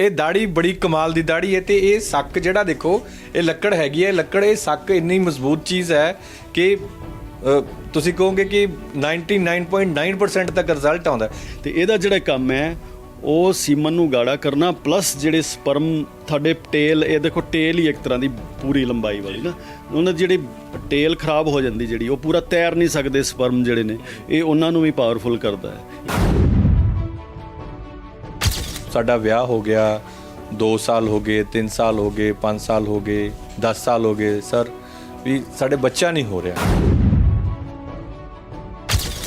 ਇਹ ਦਾੜੀ ਬੜੀ ਕਮਾਲ ਦੀ ਦਾੜੀ ਹੈ ਤੇ ਇਹ ਸੱਕ ਜਿਹੜਾ ਦੇਖੋ, ਇਹ ਲੱਕੜ ਹੈਗੀ ਹੈ। ਲੱਕੜ, ਇਹ ਸੱਕ ਇੰਨੀ ਮਜ਼ਬੂਤ ਚੀਜ਼ ਹੈ ਕਿ ਤੁਸੀਂ ਕਹੋਗੇ ਕਿ 99.9% ਤੱਕ ਰਿਜ਼ਲਟ ਆਉਂਦਾ ਹੈ। ਤੇ ਇਹਦਾ ਜਿਹੜਾ ਕੰਮ ਹੈ, ਉਹ ਸੀਮਨ ਨੂੰ ਗਾੜਾ ਕਰਨਾ ਪਲੱਸ ਜਿਹੜੇ ਸਪਰਮ ਤੁਹਾਡੇ ਟੇਲ ਇਹ ਦੇਖੋ ਟੇਲ ਹੀ ਇੱਕ ਤਰ੍ਹਾਂ ਦੀ ਪੂਰੀ ਲੰਬਾਈ ਵਾਲੀ ਨਾ। ਉਹਨਾਂ ਦੀ ਜਿਹੜੀ ਟੇਲ ਖਰਾਬ ਹੋ ਜਾਂਦੀ ਜਿਹੜੀ, ਉਹ ਪੂਰਾ ਤੈਰ ਨਹੀਂ ਸਕਦੇ ਸਪਰਮ ਜਿਹੜੇ ਨੇ, ਇਹ ਉਹਨਾਂ ਨੂੰ ਵੀ ਪਾਵਰਫੁਲ ਕਰਦਾ ਹੈ। ਸਾਡਾ ਵਿਆਹ ਹੋ ਗਿਆ 2 ਸਾਲ ਹੋ ਗਏ 3 ਸਾਲ ਹੋ ਗਏ 5 ਸਾਲ ਹੋ ਗਏ 10 ਸਾਲ ਹੋ ਗਏ, ਸਰ, ਵੀ ਸਾਡੇ ਬੱਚਾ ਨਹੀਂ ਹੋ ਰਿਹਾ।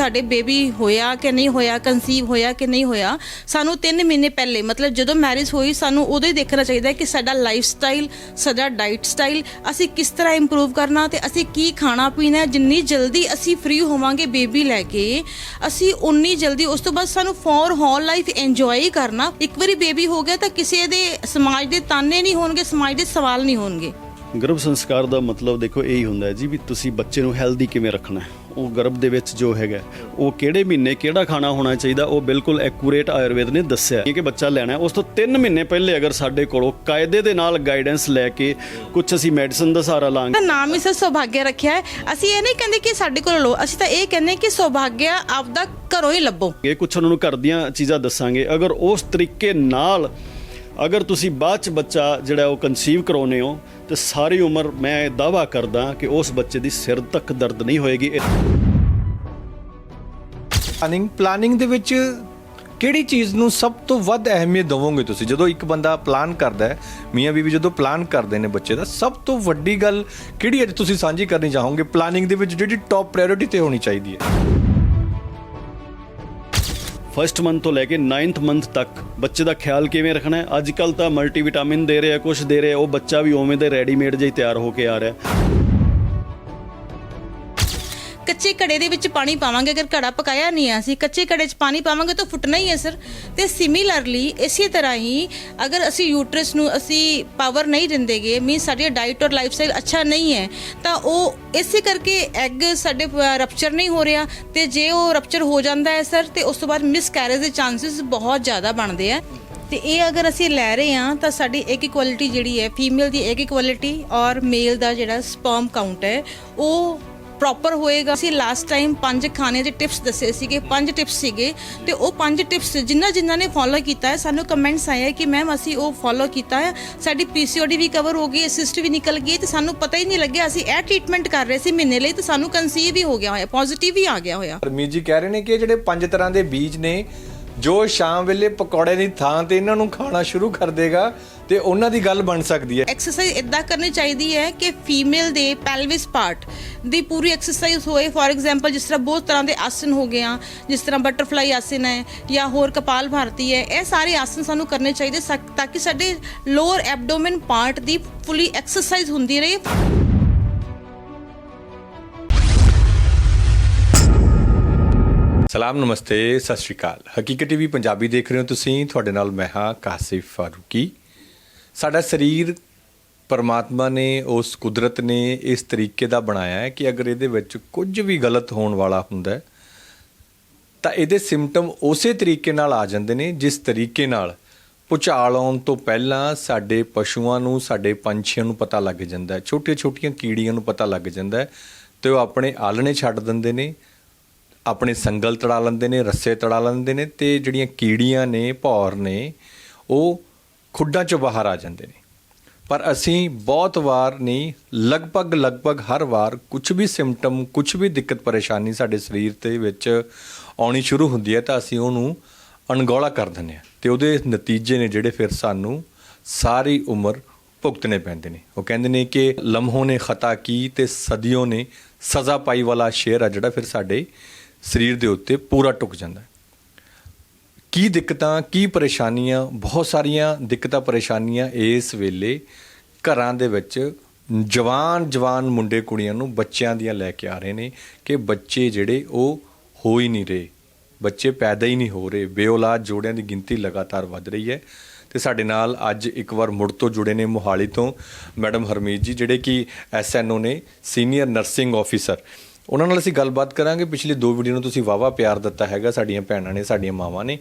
ਸਾਡੇ ਬੇਬੀ ਹੋਇਆ ਕਿ ਨਹੀਂ ਹੋਇਆ ਕਨਸੀਵ ਹੋਇਆ ਕਿ ਨਹੀਂ ਹੋਇਆ, ਸਾਨੂੰ 3 ਮਹੀਨੇ ਪਹਿਲੇ, ਮਤਲਬ ਜਦੋਂ ਮੈਰਿਜ ਹੋਈ, ਸਾਨੂੰ ਉਦੋਂ ਹੀ ਦੇਖਣਾ ਚਾਹੀਦਾ ਕਿ ਸਾਡਾ ਲਾਈਫ ਸਟਾਈਲ ਸਾਡਾ ਡਾਈਟ ਸਟਾਈਲ ਅਸੀਂ ਕਿਸ ਤਰ੍ਹਾਂ ਇੰਪਰੂਵ ਕਰਨਾ ਤੇ ਅਸੀਂ ਕੀ ਖਾਣਾ ਪੀਣਾ ਜਿੰਨੀ ਜਲਦੀ ਅਸੀਂ ਫ੍ਰੀ ਹੋਵਾਂਗੇ ਬੇਬੀ ਲੈ ਕੇ, ਅਸੀਂ ਉਨੀ ਜਲਦੀ ਉਸ ਤੋਂ ਬਾਅਦ ਸਾਨੂੰ ਫੋਰ ਹੋਲ ਲਾਈਫ ਇੰਜੋਏ ਕਰਨਾ। ਇੱਕ ਵਾਰੀ ਬੇਬੀ ਹੋ ਗਿਆ ਤਾਂ ਕਿਸੇ ਦੇ ਸਮਾਜ ਦੇ ਤਾਨੇ ਨਹੀਂ ਹੋਣਗੇ, ਸਮਾਜ ਦੇ ਸਵਾਲ ਨਹੀਂ ਹੋਣਗੇ। ਗਰਭ ਸੰਸਕਾਰ ਦਾ ਮਤਲਬ ਦੇਖੋ ਇਹੀ ਹੁੰਦਾ ਹੈ ਜੀ ਵੀ ਤੁਸੀਂ ਬੱਚੇ ਨੂੰ ਹੈਲਦੀ ਕਿਵੇਂ ਰੱਖਣਾ ਹੈ? ਉਹ ਗਰਭ ਦੇ ਵਿੱਚ ਜੋ ਹੈਗਾ ਉਹ ਕਿਹੜੇ ਮਹੀਨੇ ਕਿਹੜਾ ਖਾਣਾ ਹੋਣਾ ਚਾਹੀਦਾ ਉਹ ਬਿਲਕੁਲ ਐਕੂਰੇਟ ਆਯੁਰਵੇਦ ਨੇ ਦੱਸਿਆ ਹੈ। ਕਿ ਬੱਚਾ ਲੈਣਾ ਹੈ ਉਸ ਤੋਂ 3 ਮਹੀਨੇ ਪਹਿਲੇ ਅਗਰ ਸਾਡੇ ਕੋਲੋਂ ਕਾਇਦੇ ਦੇ ਨਾਲ ਗਾਈਡੈਂਸ ਲੈ ਕੇ ਕੁਝ ਅਸੀਂ ਮੈਡੀਸਨ ਦਾ ਸਹਾਰਾ ਲਾਂਗੇ। ਦਾ ਨਾਮ ਹੀ ਸਰ ਸੌਭਾਗਿਆ ਰੱਖਿਆ ਹੈ। ਅਸੀਂ ਇਹ ਨਹੀਂ ਕਹਿੰਦੇ ਕਿ ਸਾਡੇ ਕੋਲ ਲੋ ਅਸੀਂ ਤਾਂ ਇਹ ਕਹਿੰਦੇ ਕਿ ਸੌਭਾਗਿਆ ਆਪਦਾ ਘਰੋਂ ਹੀ ਲੱਭੋ। ਇਹ ਕੁਝ ਉਹਨਾਂ ਨੂੰ ਘਰ ਦੀਆਂ ਚੀਜ਼ਾਂ ਦੱਸਾਂਗੇ। ਅਗਰ ਉਸ ਤਰੀਕੇ ਨਾਲ ਅਗਰ ਤੁਸੀਂ ਬਾਅਦ ਚ ਬੱਚਾ ਜਿਹੜਾ ਉਹ ਕਨਸੀਵ ਕਰਾਉਨੇ ਹੋ, ਤੇ ਸਾਰੀ ਉਮਰ ਮੈਂ ਦਾਵਾ ਕਰਦਾ ਕਿ ਉਸ ਬੱਚੇ ਦੀ ਸਿਰ ਤੱਕ ਦਰਦ ਨਹੀਂ ਹੋਏਗੀ। ਪਲਾਨਿੰਗ ਪਲਾਨਿੰਗ ਦੇ ਵਿੱਚ ਕਿਹੜੀ ਚੀਜ਼ ਨੂੰ ਸਭ ਤੋਂ ਵੱਧ ਅਹਿਮੀਅਤ ਦਵੋਗੇ ਤੁਸੀਂ? ਜਦੋਂ ਇੱਕ ਬੰਦਾ ਪਲਾਨ ਕਰਦਾ ਹੈ, ਮੀਆਂ ਬੀਵੀ ਜਦੋਂ ਪਲਾਨ ਕਰਦੇ ਨੇ ਬੱਚੇ ਦਾ, ਸਭ ਤੋਂ ਵੱਡੀ ਗੱਲ ਕਿਹੜੀ ਅੱਜ ਤੁਸੀਂ ਸਾਂਝੀ ਕਰਨੀ ਚਾਹੋਗੇ? ਪਲਾਨਿੰਗ ਦੇ ਵਿੱਚ ਜਿਹੜੀ ਟੌਪ ਪ੍ਰਾਇੋਰਟੀ ਤੇ ਹੋਣੀ ਚਾਹੀਦੀ ਹੈ। ਫਰਸਟ ਮੰਥ ਤੋਂ ਲੈ ਕੇ 9th ਮੰਥ ਤੱਕ ਬੱਚੇ ਦਾ ਖਿਆਲ ਕਿਵੇਂ ਰੱਖਣਾ ਹੈ? ਅੱਜ ਕੱਲ ਤਾਂ ਮਲਟੀਵਿਟਾਮਿਨ ਦੇ ਰਹੇ ਆ ਕੁਝ ਦੇ ਰਹੇ ਆ ਉਹ ਬੱਚਾ ਵੀ ਉਵੇਂ ਦੇ ਰੈਡੀਮੇਡ ਜਿਹਾ ਹੀ ਤਿਆਰ ਹੋ ਕੇ ਆ ਰਿਹਾ। ਕੱਚੇ ਘੜੇ ਦੇ ਵਿੱਚ ਪਾਣੀ ਪਾਵਾਂਗੇ, ਅਗਰ ਘੜਾ ਪਕਾਇਆ ਨਹੀਂ ਹੈ ਅਸੀਂ, ਕੱਚੇ ਘੜੇ 'ਚ ਪਾਣੀ ਪਾਵਾਂਗੇ ਤਾਂ ਫੁੱਟਣਾ ਹੀ ਹੈ ਸਰ ਤੇ ਸਿਮਿਲਰਲੀ ਇਸੇ ਤਰ੍ਹਾਂ ਹੀ ਅਗਰ ਅਸੀਂ ਯੂਟਰਸ ਨੂੰ ਅਸੀਂ ਪਾਵਰ ਨਹੀਂ ਦਿੰਦੇਗੇ ਮੀਨ ਸਾਡੀ ਡਾਈਟ ਔਰ ਲਾਈਫ ਸਟਾਈਲ ਅੱਛਾ ਨਹੀਂ ਹੈ, ਤਾਂ ਉਹ ਇਸੇ ਕਰਕੇ ਐਗ ਸਾਡੇ ਰਪਚਰ ਨਹੀਂ ਹੋ ਰਿਹਾ ਤੇ ਜੇ ਉਹ ਰਪਚਰ ਹੋ ਜਾਂਦਾ ਹੈ ਸਰ ਤੇ ਉਸ ਤੋਂ ਬਾਅਦ ਮਿਸਕੈਰੇਜ ਦੇ ਚਾਂਸਸ ਬਹੁਤ ਜ਼ਿਆਦਾ ਬਣਦੇ ਆ। ਤੇ ਇਹ ਅਗਰ ਅਸੀਂ ਲੈ ਰਹੇ ਹਾਂ, ਤਾਂ ਸਾਡੀ ਇੱਕ ਇਕੁਐਲਿਟੀ ਜਿਹੜੀ ਹੈ ਫੀਮੇਲ ਦੀ ਇੱਕ ਇਕੁਐਲਿਟੀ ਔਰ ਮੇਲ ਦਾ ਜਿਹੜਾ ਸਪਰਮ ਕਾਊਂਟ ਹੈ, ਉਹ ਪ੍ਰੋਪਰ ਹੋਏਗਾ। ਅਸੀਂ ਲਾਸਟ ਟਾਈਮ ਪੰਜ ਖਾਣੇ ਦੇ ਟਿਪਸ ਦੱਸੇ ਸੀਗੇ, ਪੰਜ ਟਿਪਸ ਸੀਗੇ ਤੇ ਉਹ ਪੰਜ ਟਿਪਸ ਜਿੰਨਾ ਜਿੰਨਾ ਨੇ ਫੋਲੋ ਕੀਤਾ ਹੈ, ਸਾਨੂੰ ਕਮੈਂਟਸ ਆਏ ਹੈ ਕਿ ਮੈਮ ਅਸੀਂ ਉਹ ਫੋਲੋ ਕੀਤਾ ਹੈ। ਸਾਡੀ ਪੀਸੀਓਡੀ ਵੀ ਕਵਰ ਹੋ ਗਈ ਸਿਸਟ ਵੀ ਨਿਕਲ ਗਈ ਤੇ ਸਾਨੂੰ ਪਤਾ ਹੀ ਨਹੀਂ ਲੱਗਿਆ, ਅਸੀਂ ਇਹ ਟ੍ਰੀਟਮੈਂਟ ਕਰ ਰਹੇ ਸੀ ਮਹੀਨੇ ਲਈ ਤੇ ਸਾਨੂੰ ਕਨਸੀਵ ਵੀ ਹੋ ਗਿਆ ਹੋਇਆ ਪੋਜ਼ਿਟਿਵ ਵੀ ਆ ਗਿਆ ਹੋਇਆ। ਹਰਮੀਤ ਜੀ ਕਹਿ ਰਹੇ ਨੇ ਕਿ ਜਿਹੜੇ ਪੰਜ ਤਰ੍ਹਾਂ ਦੇ ਬੀਜ ਨੇ, ਜੋ ਸ਼ਾਮ ਵੇਲੇ ਪਕੌੜੇ ਦੀ ਥਾਂ ਤੇ ਇਹਨਾਂ ਨੂੰ ਖਾਣਾ ਸ਼ੁਰੂ ਕਰ ਦੇਗਾ ਤੇ ਉਹਨਾਂ ਦੀ ਗੱਲ ਬਣ ਸਕਦੀ ਹੈ। ਐਕਸਰਸਾਈਜ਼ ਇਦਾਂ ਕਰਨੀ ਚਾਹੀਦੀ ਹੈ ਕਿ ਫੀਮੇਲ ਦੇ ਪੈਲਵਿਸ ਪਾਰਟ ਦੀ ਪੂਰੀ ਐਕਸਰਸਾਈਜ਼ ਹੋਏ। ਫੋਰ ਐਗਜ਼ਾਮਪਲ ਜਿਸ ਤਰ੍ਹਾਂ ਬਹੁਤ ਤਰ੍ਹਾਂ ਦੇ ਆਸਨ ਹੋ ਗਏ ਆ ਜਿਸ ਤਰ੍ਹਾਂ ਬਟਰਫਲਾਈ ਆਸਨ ਹੈ ਜਾਂ ਹੋਰ ਕਪਾਲ ਭਾਰਤੀ ਹੈ ਇਹ ਸਾਰੇ ਆਸਨ ਸਾਨੂੰ ਕਰਨੇ ਚਾਹੀਦੇ ਤਾਂ ਕਿ ਸਾਡੇ ਲੋਅਰ ਐਬਡੋਮਨ ਪਾਰਟ ਦੀ ਫੁੱਲੀ ਐਕਸਰਸਾਈਜ਼ ਹੁੰਦੀ ਰਹੇ। ਸਲਾਮ ਨਮਸਤੇ ਸਤਿ ਸ਼੍ਰੀ ਅਕਾਲ। ਹਕੀਕਤ ਟੀਵੀ ਪੰਜਾਬੀ ਦੇਖ ਰਹੇ ਹੋ ਤੁਸੀਂ। ਤੁਹਾਡੇ ਨਾਲ ਮੈਂ ਹਾਂ ਕਾਸਿਫ ਫਾਰੂਕੀ। ਸਾਡਾ ਸਰੀਰ ਪਰਮਾਤਮਾ ਨੇ, ਉਸ ਕੁਦਰਤ ਨੇ ਇਸ ਤਰੀਕੇ ਦਾ ਬਣਾਇਆ ਹੈ ਕਿ ਅਗਰ ਇਹਦੇ ਵਿੱਚ ਕੁਝ ਵੀ ਗਲਤ ਹੋਣ ਵਾਲਾ ਹੁੰਦਾ ਹੈ, ਤਾਂ ਇਹਦੇ ਸਿੰਪਟਮ ਉਸੇ ਤਰੀਕੇ ਨਾਲ ਆ ਜਾਂਦੇ ਨੇ, ਜਿਸ ਤਰੀਕੇ ਨਾਲ ਭੁਚਾਲ ਆਉਣ ਤੋਂ ਪਹਿਲਾਂ ਸਾਡੇ ਪਸ਼ੂਆਂ ਨੂੰ, ਸਾਡੇ ਪੰਛੀਆਂ ਨੂੰ ਪਤਾ ਲੱਗ ਜਾਂਦਾ ਹੈ, ਛੋਟੀਆਂ-ਛੋਟੀਆਂ ਕੀੜੀਆਂ ਨੂੰ ਪਤਾ ਲੱਗ ਜਾਂਦਾ ਹੈ ਤੇ ਉਹ ਆਪਣੇ ਆਲਣੇ ਛੱਡ ਦਿੰਦੇ ਨੇ, ਆਪਣੇ ਸੰਗਲ ਤੜਾ ਲੈਂਦੇ ਨੇ, ਰੱਸੇ ਤੜਾ ਲੈਂਦੇ ਨੇ ਤੇ ਜਿਹੜੀਆਂ ਕੀੜੀਆਂ ਨੇ, ਭੌਰ ਨੇ, ਉਹ ਖੁੱਡਾਂ ਚੋਂ ਬਾਹਰ ਆ ਜਾਂਦੇ ਨੇ। ਪਰ ਅਸੀਂ ਬਹੁਤ ਵਾਰ ਨਹੀਂ ਲਗਭਗ ਲਗਭਗ ਹਰ ਵਾਰ ਕੁਝ ਵੀ ਸਿੰਪਟਮ ਕੁਝ ਵੀ ਦਿੱਕਤ ਪਰੇਸ਼ਾਨੀ ਸਾਡੇ ਸਰੀਰ ਤੇ ਵਿੱਚ ਆਉਣੀ ਸ਼ੁਰੂ ਹੁੰਦੀ ਹੈ ਤਾਂ ਅਸੀਂ ਉਹਨੂੰ ਅਣਗੌਲਾ ਕਰ ਦਿੰਦੇ ਹਾਂ ਤੇ ਉਹਦੇ ਨਤੀਜੇ ਨੇ ਜਿਹੜੇ ਫਿਰ ਸਾਨੂੰ ਸਾਰੀ ਉਮਰ ਭੁਗਤਣੇ ਪੈਂਦੇ ਨੇ। ਉਹ ਕਹਿੰਦੇ ਨੇ ਕਿ ਲਮਹੋਂ ਨੇ ਖਤਾ ਕੀ ਤੇ ਸਦੀਆਂ ਨੇ ਸਜ਼ਾ ਪਾਈ ਵਾਲਾ ਸ਼ੇਰ ਆ ਜਿਹੜਾ ਫਿਰ ਸਾਡੇ ਸਰੀਰ ਦੇ ਉੱਤੇ ਪੂਰਾ ਟੁੱਕ ਜਾਂਦਾ ਕੀ ਦਿੱਕਤਾਂ, ਕੀ ਪਰੇਸ਼ਾਨੀਆਂ, ਬਹੁਤ ਸਾਰੀਆਂ ਦਿੱਕਤਾਂ, ਪਰੇਸ਼ਾਨੀਆਂ ਇਸ ਵੇਲੇ ਘਰਾਂ ਦੇ ਵਿੱਚ ਜਵਾਨ ਜਵਾਨ ਮੁੰਡੇ ਕੁੜੀਆਂ ਨੂੰ ਬੱਚਿਆਂ ਦੀਆਂ ਲੈ ਕੇ ਆ ਰਹੇ ਨੇ ਕਿ ਬੱਚੇ ਜਿਹੜੇ ਉਹ ਹੋ ਹੀ ਨਹੀਂ ਰਹੇ। ਬੱਚੇ ਪੈਦਾ ਹੀ ਨਹੀਂ ਹੋ ਰਹੇ। ਬੇਔਲਾਦ ਜੋੜਿਆਂ ਦੀ ਗਿਣਤੀ ਲਗਾਤਾਰ ਵੱਧ ਰਹੀ ਹੈ ਤੇ ਸਾਡੇ ਨਾਲ ਅੱਜ ਇੱਕ ਵਾਰ ਮੁੜ ਤੋਂ ਜੁੜੇ ਨੇ ਮੋਹਾਲੀ ਤੋਂ ਮੈਡਮ ਹਰਮੀਤ ਜੀ, ਜਿਹੜੇ ਕਿ ਐਸਐਨਓ ਨੇ ਸੀਨੀਅਰ ਨਰਸਿੰਗ ਆਫੀਸਰ ਉਹਨਾਂ ਨਾਲ ਅਸੀਂ ਗੱਲਬਾਤ ਕਰਾਂਗੇ। ਪਿਛਲੀ ਦੋ ਵੀਡੀਓ ਨੂੰ ਤੁਸੀਂ ਵਾਵਾ ਪਿਆਰ ਦਿੱਤਾ ਹੈਗਾ ਸਾਡੀਆਂ ਭੈਣਾਂ ਨੇ ਸਾਡੀਆਂ ਮਾਵਾਂ ਨੇ।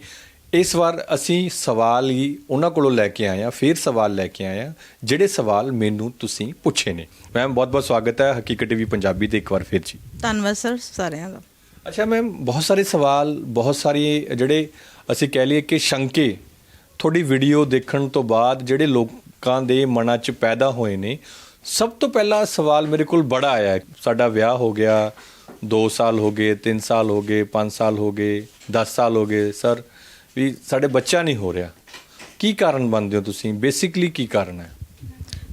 ਇਸ ਵਾਰ ਅਸੀਂ ਸਵਾਲ ਹੀ ਉਹਨਾਂ ਕੋਲੋਂ ਲੈ ਕੇ ਆਏ ਆ ਫਿਰ ਸਵਾਲ ਲੈ ਕੇ ਆਏ ਆ ਜਿਹੜੇ ਸਵਾਲ ਮੈਨੂੰ ਤੁਸੀਂ ਪੁੱਛੇ ਨੇ। ਮੈਮ ਬਹੁਤ ਬਹੁਤ ਸਵਾਗਤ ਹੈ। ਹਕੀਕਤ ਟੀਵੀ ਪੰਜਾਬੀ ਤੇ ਇੱਕ ਵਾਰ ਫਿਰ ਜੀ। ਧੰਨਵਾਦ ਸਰ ਸਾਰਿਆਂ ਦਾ। ਅੱਛਾ ਮੈਮ ਬਹੁਤ ਸਾਰੇ ਸਵਾਲ ਬਹੁਤ ਸਾਰੇ ਜਿਹੜੇ ਅਸੀਂ ਕਹਿ ਲਈਏ ਕਿ ਸ਼ੰਕੇ ਤੁਹਾਡੀ ਵੀਡੀਓ ਦੇਖਣ ਤੋਂ ਬਾਅਦ ਜਿਹੜੇ ਲੋਕਾਂ ਦੇ ਮਨਾਂ 'ਚ ਪੈਦਾ ਹੋਏ ਨੇ ਸਭ ਤੋਂ ਪਹਿਲਾ ਸਵਾਲ ਮੇਰੇ ਕੋਲ ਬੜਾ ਆਇਆ ਸਾਡਾ ਵਿਆਹ ਹੋ ਗਿਆ 2 ਸਾਲ ਹੋ ਗਏ 3 ਸਾਲ ਹੋ ਗਏ 5 ਸਾਲ ਹੋ ਗਏ 10 ਸਾਲ ਹੋ ਗਏ। ਸਰ, ਵੀ ਸਾਡੇ ਬੱਚਾ ਨਹੀਂ ਹੋ ਰਿਹਾ। ਕੀ ਕਾਰਨ ਮੰਨਦੇ ਹੋ ਤੁਸੀਂ? ਬੇਸਿਕਲੀ ਕੀ ਕਾਰਨ ਹੈ?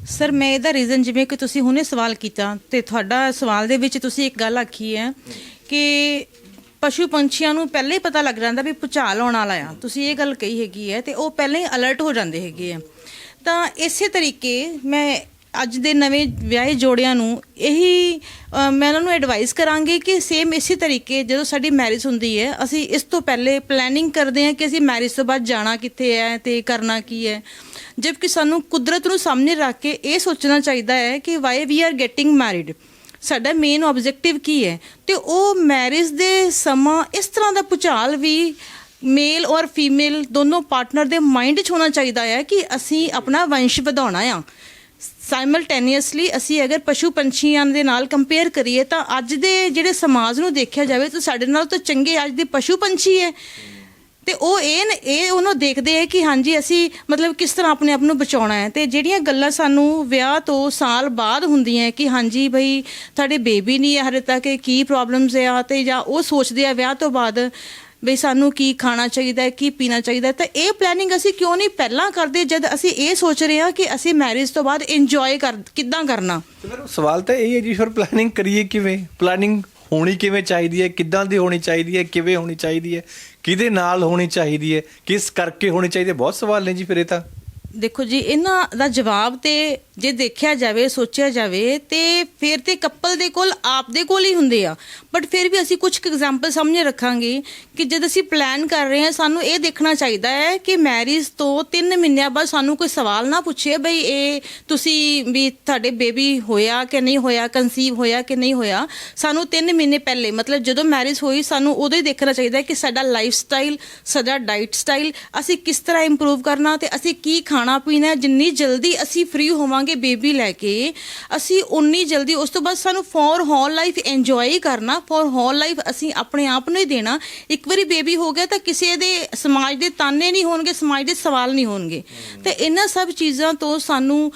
ਸਰ, ਮੈਂ ਇਹਦਾ ਰੀਜ਼ਨ ਜਿਵੇਂ ਕਿ ਤੁਸੀਂ ਹੁਣੇ ਸਵਾਲ ਕੀਤਾ ਤੇ ਤੁਹਾਡਾ ਸਵਾਲ ਦੇ ਵਿੱਚ ਤੁਸੀਂ ਇੱਕ ਗੱਲ ਆਖੀ ਹੈ ਕਿ ਪਸ਼ੂ ਪੰਛੀਆਂ ਨੂੰ ਪਹਿਲਾਂ ਹੀ ਪਤਾ ਲੱਗ ਜਾਂਦਾ ਵੀ ਭੁਚਾਲ ਆਉਣ ਵਾਲਾ ਆ। ਤੁਸੀਂ ਇਹ ਗੱਲ ਕਹੀ ਹੈਗੀ ਹੈ ਤੇ ਉਹ ਪਹਿਲਾਂ ਹੀ ਅਲਰਟ ਹੋ ਜਾਂਦੇ ਹੈਗੇ ਆ। ਤਾਂ ਇਸੇ ਤਰੀਕੇ ਮੈਂ ਅੱਜ ਦੇ ਨਵੇਂ ਵਿਆਹੇ ਜੋੜਿਆਂ ਨੂੰ ਇਹੀ ਅ, ਮੈਂ ਉਹਨਾਂ ਨੂੰ ਐਡਵਾਈਸ ਕਰਾਂਗੀ ਕਿ ਸੇਮ ਇਸੇ ਤਰੀਕੇ ਜਦੋਂ ਸਾਡੀ ਮੈਰਿਜ ਹੁੰਦੀ ਹੈ ਅਸੀਂ ਇਸ ਤੋਂ ਪਹਿਲੇ ਪਲੈਨਿੰਗ ਕਰਦੇ ਹਾਂ ਕਿ ਅਸੀਂ ਮੈਰਿਜ ਤੋਂ ਬਾਅਦ ਜਾਣਾ ਕਿੱਥੇ ਹੈ ਤੇ ਕਰਨਾ ਕੀ ਹੈ। ਜਦਕਿ ਸਾਨੂੰ ਕੁਦਰਤ ਨੂੰ ਸਾਹਮਣੇ ਰੱਖ ਕੇ ਇਹ ਸੋਚਣਾ ਚਾਹੀਦਾ ਹੈ ਕਿ why we are getting married ਸਾਡਾ ਮੇਨ ਆਬਜੈਕਟਿਵ ਕੀ ਹੈ? ਤੇ ਉਹ ਮੈਰਿਜ ਦੇ ਸਮਾਂ ਇਸ ਤਰ੍ਹਾਂ ਦਾ ਭੁਚਾਲ ਵੀ ਮੇਲ ਔਰ ਫੀਮੇਲ ਦੋਨੋਂ ਪਾਰਟਨਰ ਦੇ ਮਾਈਂਡ 'ਚ ਹੋਣਾ ਚਾਹੀਦਾ ਹੈ ਕਿ ਅਸੀਂ ਆਪਣਾ ਵੰਸ਼ ਵਧਾਉਣਾ ਆ। ਸਾਈਮਲਟੇਨੀਅਸਲੀ ਅਸੀਂ ਅਗਰ ਪਸ਼ੂ ਪੰਛੀਆਂ ਦੇ ਨਾਲ ਕੰਪੇਅਰ ਕਰੀਏ ਤਾਂ ਅੱਜ ਦੇ ਜਿਹੜੇ ਸਮਾਜ ਨੂੰ ਦੇਖਿਆ ਜਾਵੇ ਤਾਂ ਸਾਡੇ ਨਾਲ ਤਾਂ ਚੰਗੇ ਅੱਜ ਦੇ ਪਸ਼ੂ ਪੰਛੀ ਹੈ। ਤੇ ਉਹ ਇਹ ਇਹ ਉਹਨੂੰ ਦੇਖਦੇ ਆ ਕਿ ਹਾਂਜੀ, ਅਸੀਂ ਮਤਲਬ ਕਿਸ ਤਰ੍ਹਾਂ ਆਪਣੇ ਆਪ ਨੂੰ ਬਚਾਉਣਾ ਹੈ। ਤੇ ਜਿਹੜੀਆਂ ਗੱਲਾਂ ਸਾਨੂੰ ਵਿਆਹ ਤੋਂ ਸਾਲ ਬਾਅਦ ਹੁੰਦੀਆਂ ਕਿ ਹਾਂਜੀ ਭਈ ਤੁਹਾਡੇ ਬੇਬੀ ਨਹੀਂ ਹੈ ਹਰੇ ਤੱਕ, ਕੀ ਪ੍ਰੋਬਲਮਸ ਆ ਤੇ ਜਾਂ ਉਹ ਸੋਚਦੇ ਆ ਵਿਆਹ ਤੋਂ ਬਾਅਦ ਬਈ ਸਾਨੂੰ ਕੀ ਖਾਣਾ ਚਾਹੀਦਾ ਹੈ, ਕੀ ਪੀਣਾ ਚਾਹੀਦਾ ਹੈ। ਤਾਂ ਇਹ ਪਲੈਨਿੰਗ ਅਸੀਂ ਕਿਉਂ ਨਹੀਂ ਪਹਿਲਾਂ ਕਰਦੇ ਜਦ ਅਸੀਂ ਇਹ ਸੋਚ ਰਹੇ ਹਾਂ ਕਿ ਅਸੀਂ ਮੈਰਿਜ ਤੋਂ ਬਾਅਦ ਇੰਜੋਏ ਕਰ, ਕਿੱਦਾਂ ਕਰਨਾ? ਸਵਾਲ ਤਾਂ ਇਹ ਹੈ ਜੀ, ਫਿਰ ਪਲੈਨਿੰਗ ਕਰੀਏ ਕਿਵੇਂ? ਪਲੈਨਿੰਗ ਹੋਣੀ ਕਿਵੇਂ ਚਾਹੀਦੀ ਹੈ? ਕਿੱਦਾਂ ਦੀ ਹੋਣੀ ਚਾਹੀਦੀ ਹੈ? ਕਿਵੇਂ ਹੋਣੀ ਚਾਹੀਦੀ ਹੈ? ਕਿਹਦੇ ਨਾਲ ਹੋਣੀ ਚਾਹੀਦੀ ਹੈ? ਕਿਸ ਕਰਕੇ ਹੋਣੀ ਚਾਹੀਦੀ ਹੈ? ਬਹੁਤ ਸਵਾਲ ਨੇ ਜੀ ਫਿਰ ਇਹ ਤਾਂ। ਦੇਖੋ ਜੀ, ਇਹਨਾਂ ਦਾ ਜਵਾਬ ਤੇ ਜੇ ਦੇਖਿਆ ਜਾਵੇ, ਸੋਚਿਆ ਜਾਵੇ, ਤੇ ਫਿਰ ਤੇ ਕਪਲ ਦੇ ਕੋਲ ਆਪ ਦੇ ਕੋਲ ਹੀ ਹੁੰਦੇ ਆ। ਬਟ ਫਿਰ ਵੀ ਅਸੀਂ ਕੁਝ ਐਗਜ਼ਾਮਪਲ ਸਾਹਮਣੇ ਰੱਖਾਂਗੇ ਕਿ ਜਦ ਅਸੀਂ ਪਲਾਨ ਕਰ ਰਹੇ ਹਾਂ, ਸਾਨੂੰ ਇਹ ਦੇਖਣਾ ਚਾਹੀਦਾ ਹੈ ਕਿ ਮੈਰਿਜ ਤੋਂ 3 ਮਹੀਨਿਆਂ ਬਾਅਦ ਸਾਨੂੰ ਕੋਈ ਸਵਾਲ ਨਾ ਪੁੱਛੇ ਬਈ ਇਹ ਤੁਸੀਂ ਵੀ ਤੁਹਾਡੇ ਬੇਬੀ ਹੋਇਆ ਕਿ ਨਹੀਂ ਹੋਇਆ ਕਨਸੀਵ ਹੋਇਆ ਕਿ ਨਹੀਂ ਹੋਇਆ। ਸਾਨੂੰ 3 ਮਹੀਨੇ ਪਹਿਲੇ, ਮਤਲਬ ਜਦੋਂ ਮੈਰਿਜ ਹੋਈ, ਸਾਨੂੰ ਉਦੋਂ ਹੀ ਦੇਖਣਾ ਚਾਹੀਦਾ ਕਿ ਸਾਡਾ ਲਾਈਫ ਸਟਾਈਲ ਸਾਡਾ ਡਾਈਟ ਸਟਾਈਲ ਅਸੀਂ ਕਿਸ ਤਰ੍ਹਾਂ ਇੰਪਰੂਵ ਕਰਨਾ ਤੇ ਅਸੀਂ ਕੀ ਖਾਣਾ ਪੀਣਾ ਜਿੰਨੀ ਜਲਦੀ ਅਸੀਂ ਫ੍ਰੀ ਹੋਵਾਂਗੇ ਬੇਬੀ ਲੈ ਕੇ, ਅਸੀਂ ਉਨੀ ਜਲਦੀ, ਉਸ ਤੋਂ ਬਾਅਦ ਸਾਨੂੰ ਫॉर ਹੋਲ ਲਾਈਫ ਇੰਜੋਏ ਕਰਨਾ ਫॉर ਹੋਲ ਲਾਈਫ ਅਸੀਂ ਆਪਣੇ ਆਪ ਨੂੰ ਹੀ ਦੇਣਾ। ਇੱਕ ਵਾਰੀ ਬੇਬੀ ਹੋ ਗਿਆ ਤਾਂ ਕਿਸੇ ਦੇ ਸਮਾਜ ਦੇ ਤਾਨੇ ਨਹੀਂ ਹੋਣਗੇ, ਸਮਾਜ ਦੇ ਸਵਾਲ ਨਹੀਂ ਹੋਣਗੇ। ਤੇ ਇਹਨਾਂ ਸਭ ਚੀਜ਼ਾਂ ਤੋਂ ਸਾਨੂੰ